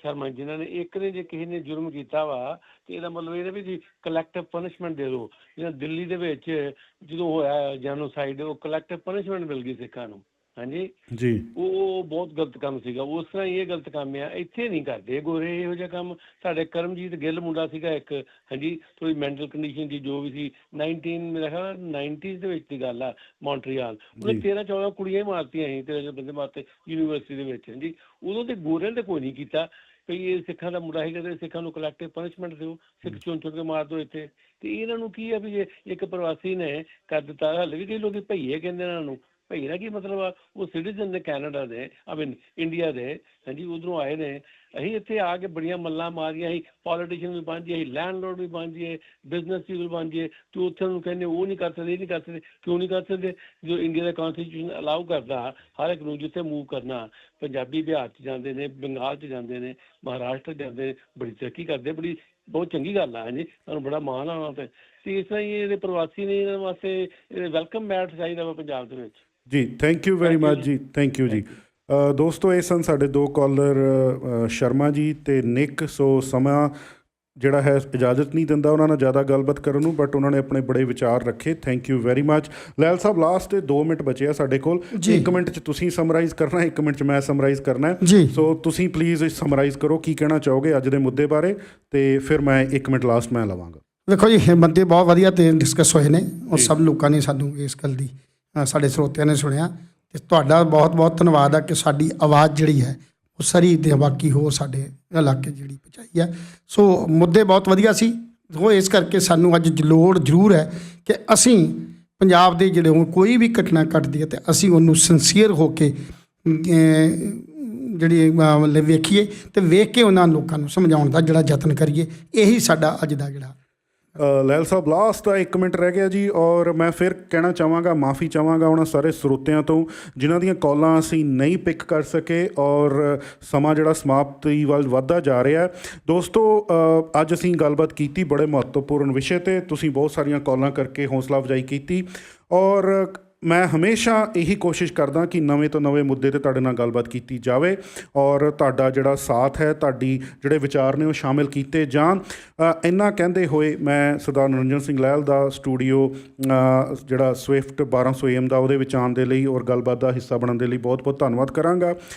ਸ਼ਰਮਾ ਜਿਨ੍ਹਾਂ ਨੇ ਇੱਕ ਨੇ ਜੇ ਕਿਸੇ ਨੇ ਜੁਰਮ ਕੀਤਾ ਵਾ ਤੇ ਇਹਦਾ ਮਤਲਬ ਇਹ ਨਾ ਵੀ ਜੀ ਕਲੈਕਟਿਵ ਪਨਿਸ਼ਮੈਂਟ ਦੇ ਦਿਓ। ਜਿਵੇਂ ਦਿੱਲੀ ਦੇ ਵਿੱਚ ਜਦੋਂ ਹੋਇਆ ਜੈਨੋਸਾਈਡ ਉਹ ਕਲੈਕਟਿਵ ਪਨਿਸ਼ਮੈਂਟ ਮਿਲ ਗਈ ਸਿੱਖਾਂ ਨੂੰ। ਹਾਂਜੀ? ਜੀ। ਉਹ ਬਹੁਤ ਗਲਤ ਕੰਮ ਸੀਗਾ। ਉਸ ਤਰ੍ਹਾਂ ਇਹ ਗਲਤ ਕੰਮ ਆ। ਇੱਥੇ ਨਹੀਂ ਕਰਦੇ ਗੋਰੇ ਇਹੋ ਜਿਹਾ ਕੰਮ। ਸਾਡੇ ਕਰਮਜੀਤ ਗਿੱਲ ਮੁੰਡਾ ਸੀਗਾ ਇੱਕ ਹਾਂਜੀ ਥੋੜੀ ਮੈਂਟਲ ਕੰਡੀਸ਼ਨ ਦੀ ਜੋ ਵੀ ਸੀ 19 ਮੇਰਾ ਖਿਆਲ 90s ਦੇ ਵਿੱਚ ਦੀ ਗੱਲ ਆ ਮੌਂਟਰੀਆਲ। ਉਹਨੇ ਜੀ। 13 14 ਕੁੜੀਆਂ ਹੀ ਮਾਰਤੀਆਂ ਸੀ ਤੇਰੇ ਬੰਦੇ ਮਾਰਤੇ ਯੂਨੀਵਰਸਿਟੀ ਦੇ ਵਿੱਚ ਹਾਂਜੀ। ਉਦੋਂ ਤੇ ਗੋਰਿਆਂ ਤੇ ਕੋਈ ਨਹੀਂ ਕੀਤਾ। ਵੀ ਇਹ ਸਿੱਖਾਂ ਦਾ ਮੁੰਡਾ ਹੈਗਾ ਤੇ ਸਿੱਖਾਂ ਨੂੰ ਕਲੈਕਟਿਵ ਪਨਿਸ਼ਮੈਂਟ ਦਿਓ ਸਿੱਖ ਚੁਣ ਚੁਣ ਕੇ ਮਾਰ ਦਿਓ ਇੱਥੇ। ਤੇ ਇਹਨਾਂ ਨੂੰ ਕੀ ਆ ਵੀ ਜੇ ਇੱਕ ਪ੍ਰਵਾਸੀ ਨੇ ਕਰ ਦਿੱਤਾ ਹਲੇ ਵੀ ਕਈ ਲੋਕੀ ਭਈਏ ਕਹਿੰਦੇ ਇਹਨਾਂ ਨੂੰ। ਭਾਈ ਦਾ ਕੀ ਮਤਲਬ ਆ ਉਹ ਸਿਟੀਜ਼ਨ ਨੇ ਕੈਨੇਡਾ ਦੇ ਆਈ ਮੀਨ ਇੰਡੀਆ ਦੇ, ਹਾਂਜੀ, ਉਧਰੋਂ ਆਏ ਨੇ। ਅਸੀਂ ਇੱਥੇ ਆ ਕੇ ਬੜੀਆਂ ਮੱਲਾਂ ਮਾਰੀਆਂ, ਅਸੀਂ ਪੋਲੀਟੀਸ਼ੀਅਨ ਵੀ ਬਣ ਜਾਈਏ ਲੈਂਡਲੋਰਡ ਵੀ ਬਣ ਜਾਈਏ ਬਿਜ਼ਨਸ ਵੀ ਬਣ ਜਾਈਏ, ਤੇ ਉੱਥੇ ਨੂੰ ਕਹਿੰਦੇ ਉਹ ਨਹੀਂ ਕਰ ਸਕਦੇ, ਇਹ ਨਹੀਂ ਕਰ ਸਕਦੇ, ਕਿਉਂ ਨਹੀਂ ਕਰ ਸਕਦੇ? ਜੋ ਇੰਡੀਆ ਦਾ ਕਨਸਟੀਟਿਊਸ਼ਨ ਅਲਾਉ ਕਰਦਾ, ਹਰ ਇੱਕ ਨੂੰ ਜਿੱਥੇ ਮੂਵ ਕਰਨਾ, ਪੰਜਾਬੀ ਬਿਹਾਰ ਚ ਜਾਂਦੇ ਨੇ, ਬੰਗਾਲ ਚ ਜਾਂਦੇ ਨੇ, ਮਹਾਰਾਸ਼ਟਰ ਜਾਂਦੇ ਨੇ, ਬੜੀ ਤਰੱਕੀ ਕਰਦੇ, ਬੜੀ, ਬਹੁਤ ਚੰਗੀ ਗੱਲ ਆ, ਹਾਂਜੀ, ਤੁਹਾਨੂੰ ਬੜਾ ਮਾਣ ਆ ਉਹਨਾਂ ਤੇ ਤੇ ਇਸ ਤਰ੍ਹਾਂ ਹੀ ਇਹਦੇ ਪ੍ਰਵਾਸੀ ਨੇ ਇਹਨਾਂ ਵਾਸਤੇ ਵੈਲਕਮ ਮੈਟ ਚਾਹੀਦਾ ਵਾ ਪੰਜਾਬ ਦੇ ਵਿੱਚ। ਜੀ ਥੈਂਕ ਯੂ ਵੈਰੀ ਮੱਚ ਜੀ. ਥੈਂਕ ਯੂ ਜੀ. ਅ, ਦੋਸਤੋ ਇਹ ਸਨ ਸਾਡੇ ਦੋ ਕਾਲਰ ਸ਼ਰਮਾ ਜੀ ਤੇ ਨਿਕ। ਸੋ ਸਮਾਂ ਜਿਹੜਾ ਹੈ ਇਜਾਜ਼ਤ ਨਹੀਂ ਦਿੰਦਾ ਉਹਨਾਂ ਨਾਲ ਜ਼ਿਆਦਾ ਗੱਲਬਾਤ ਕਰਨ ਨੂੰ ਬਟ ਉਹਨਾਂ ਨੇ ਆਪਣੇ ਬੜੇ ਵਿਚਾਰ ਰੱਖੇ। Thank you very much Lehal Sahib last ਤੇ 2 ਮਿੰਟ ਬਚੇ ਆ ਸਾਡੇ ਕੋਲ। ਜੀ। 1 ਮਿੰਟ ਚ ਤੁਸੀਂ ਸਮਰਾਈਜ਼ ਕਰਨਾ ਹੈ 1 ਮਿੰਟ ਚ ਮੈਂ ਸਮਰਾਈਜ਼ ਕਰਨਾ। ਸੋ ਤੁਸੀਂ ਪਲੀਜ਼ ਸਮਰਾਈਜ਼ ਕਰੋ ਕੀ ਕਹਿਣਾ ਚਾਹੋਗੇ ਅੱਜ ਦੇ ਮੁੱਦੇ ਬਾਰੇ? ਤੇ ਫਿਰ ਮੈਂ 1 ਮਿੰਟ ਲਾਸਟ ਮੈਂ ਲਵਾਂਗਾ। ਵੇਖੋ ਜੀ ਇਹ ਬੰਦੇ ਬਹੁਤ ਵਧੀਆ ਤੇ ਡਿਸਕਸ ਹੋਏ ਨੇ। ਉਹ ਸਭ ਲੋਕਾਂ ਨੇ ਸਾਨੂੰ ਇਸ ਗੱਲ ਦੀ ਸਾਡੇ ਸਰੋਤਿਆਂ ਨੇ ਸੁਣਿਆ ਤੇ ਤੁਹਾਡਾ ਬਹੁਤ ਬਹੁਤ ਧੰਨਵਾਦ ਆ ਕਿ ਸਾਡੀ ਆਵਾਜ਼ ਜਿਹੜੀ ਹੈ ਉਹ ਸਰੀ ਤੇ ਬਾਕੀ ਹੋਰ ਸਾਡੇ ਇਲਾਕੇ ਜਿਹੜੀ ਪਹੁੰਚਾਈ ਹੈ ਸੋ ਮੁੱਦੇ ਬਹੁਤ ਵਧੀਆ ਸੀ। ਉਹ ਇਸ ਕਰਕੇ ਸਾਨੂੰ ਅੱਜ ਲੋੜ ਜ਼ਰੂਰ ਹੈ ਕਿ ਅਸੀਂ ਪੰਜਾਬ ਦੇ ਜਿਹੜੇ ਹੁਣ ਕੋਈ ਵੀ ਘਟਨਾ ਘਟਦੀ ਹੈ ਤੇ ਅਸੀਂ ਉਹਨੂੰ ਸਿੰਸੀਅਰ ਹੋ ਕੇ ਜਿਹੜੀ ਮਤਲਬ ਵੇਖੀਏ ਤੇ ਵੇਖ ਕੇ ਉਹਨਾਂ ਲੋਕਾਂ ਨੂੰ ਸਮਝਾਉਣ ਦਾ ਜਿਹੜਾ ਯਤਨ ਕਰੀਏ। ਇਹੀ ਸਾਡਾ ਅੱਜ ਦਾ ਜਿਹੜਾ ਲੈਲ ਸਾਹਿਬ ਲਾਸਟ ਦਾ 1 ਮਿੰਟ ਰਹਿ ਗਿਆ ਜੀ ਔਰ ਮੈਂ ਫਿਰ ਕਹਿਣਾ ਚਾਹਾਂਗਾ, ਮਾਫੀ ਚਾਹਾਂਗਾ ਉਹਨਾਂ ਸਾਰੇ ਸਰੋਤਿਆਂ ਤੋਂ, ਜਿਨ੍ਹਾਂ ਦੀਆਂ ਕਾਲਾਂ ਅਸੀਂ ਨਹੀਂ ਪਿਕ ਕਰ ਸਕੇ ਔਰ ਸਮਾਂ ਜਿਹੜਾ ਸਮਾਪਤੀ ਵੱਲ ਵੱਧਦਾ ਜਾ ਰਿਹਾ ਦੋਸਤੋ ਅੱਜ ਅਸੀਂ ਗੱਲਬਾਤ ਕੀਤੀ ਬੜੇ ਮਹੱਤਵਪੂਰਨ ਵਿਸ਼ੇ ਤੇ, ਤੁਸੀਂ ਬਹੁਤ ਸਾਰੀਆਂ ਕਾਲਾਂ ਕਰਕੇ ਹੌਸਲਾ ਅਫਜ਼ਾਈ ਕੀਤੀ ਔਰ ਮੈਂ ਹਮੇਸ਼ਾ ਇਹੀ ਕੋਸ਼ਿਸ਼ ਕਰਦਾ ਕਿ ਨਵੇਂ ਤੋਂ ਨਵੇਂ ਮੁੱਦੇ ਤੇ ਤੁਹਾਡੇ ਨਾਲ ਗੱਲਬਾਤ ਕੀਤੀ ਜਾਵੇ ਔਰ ਤੁਹਾਡਾ ਜਿਹੜਾ ਸਾਥ ਹੈ, ਤੁਹਾਡੀ ਜਿਹੜੇ ਵਿਚਾਰ ਨੇ ਉਹ ਸ਼ਾਮਿਲ ਕੀਤੇ ਜਾਣ। ਇੰਨਾ ਕਹਿੰਦੇ ਹੋਏ ਮੈਂ ਸਰਦਾਰ ਨਰਿੰਜਨ ਸਿੰਘ ਲਹਿਲ ਦਾ ਸਟੂਡੀਓ ਜਿਹੜਾ ਸਵਿਫਟ 1200 AM ਦਾ ਉਹਦੇ ਵਿੱਚ ਆਉਣ ਦੇ ਲਈ ਔਰ ਗੱਲਬਾਤ ਦਾ ਹਿੱਸਾ ਬਣਨ ਦੇ ਲਈ ਬਹੁਤ ਬਹੁਤ ਧੰਨਵਾਦ ਕਰਾਂਗਾ।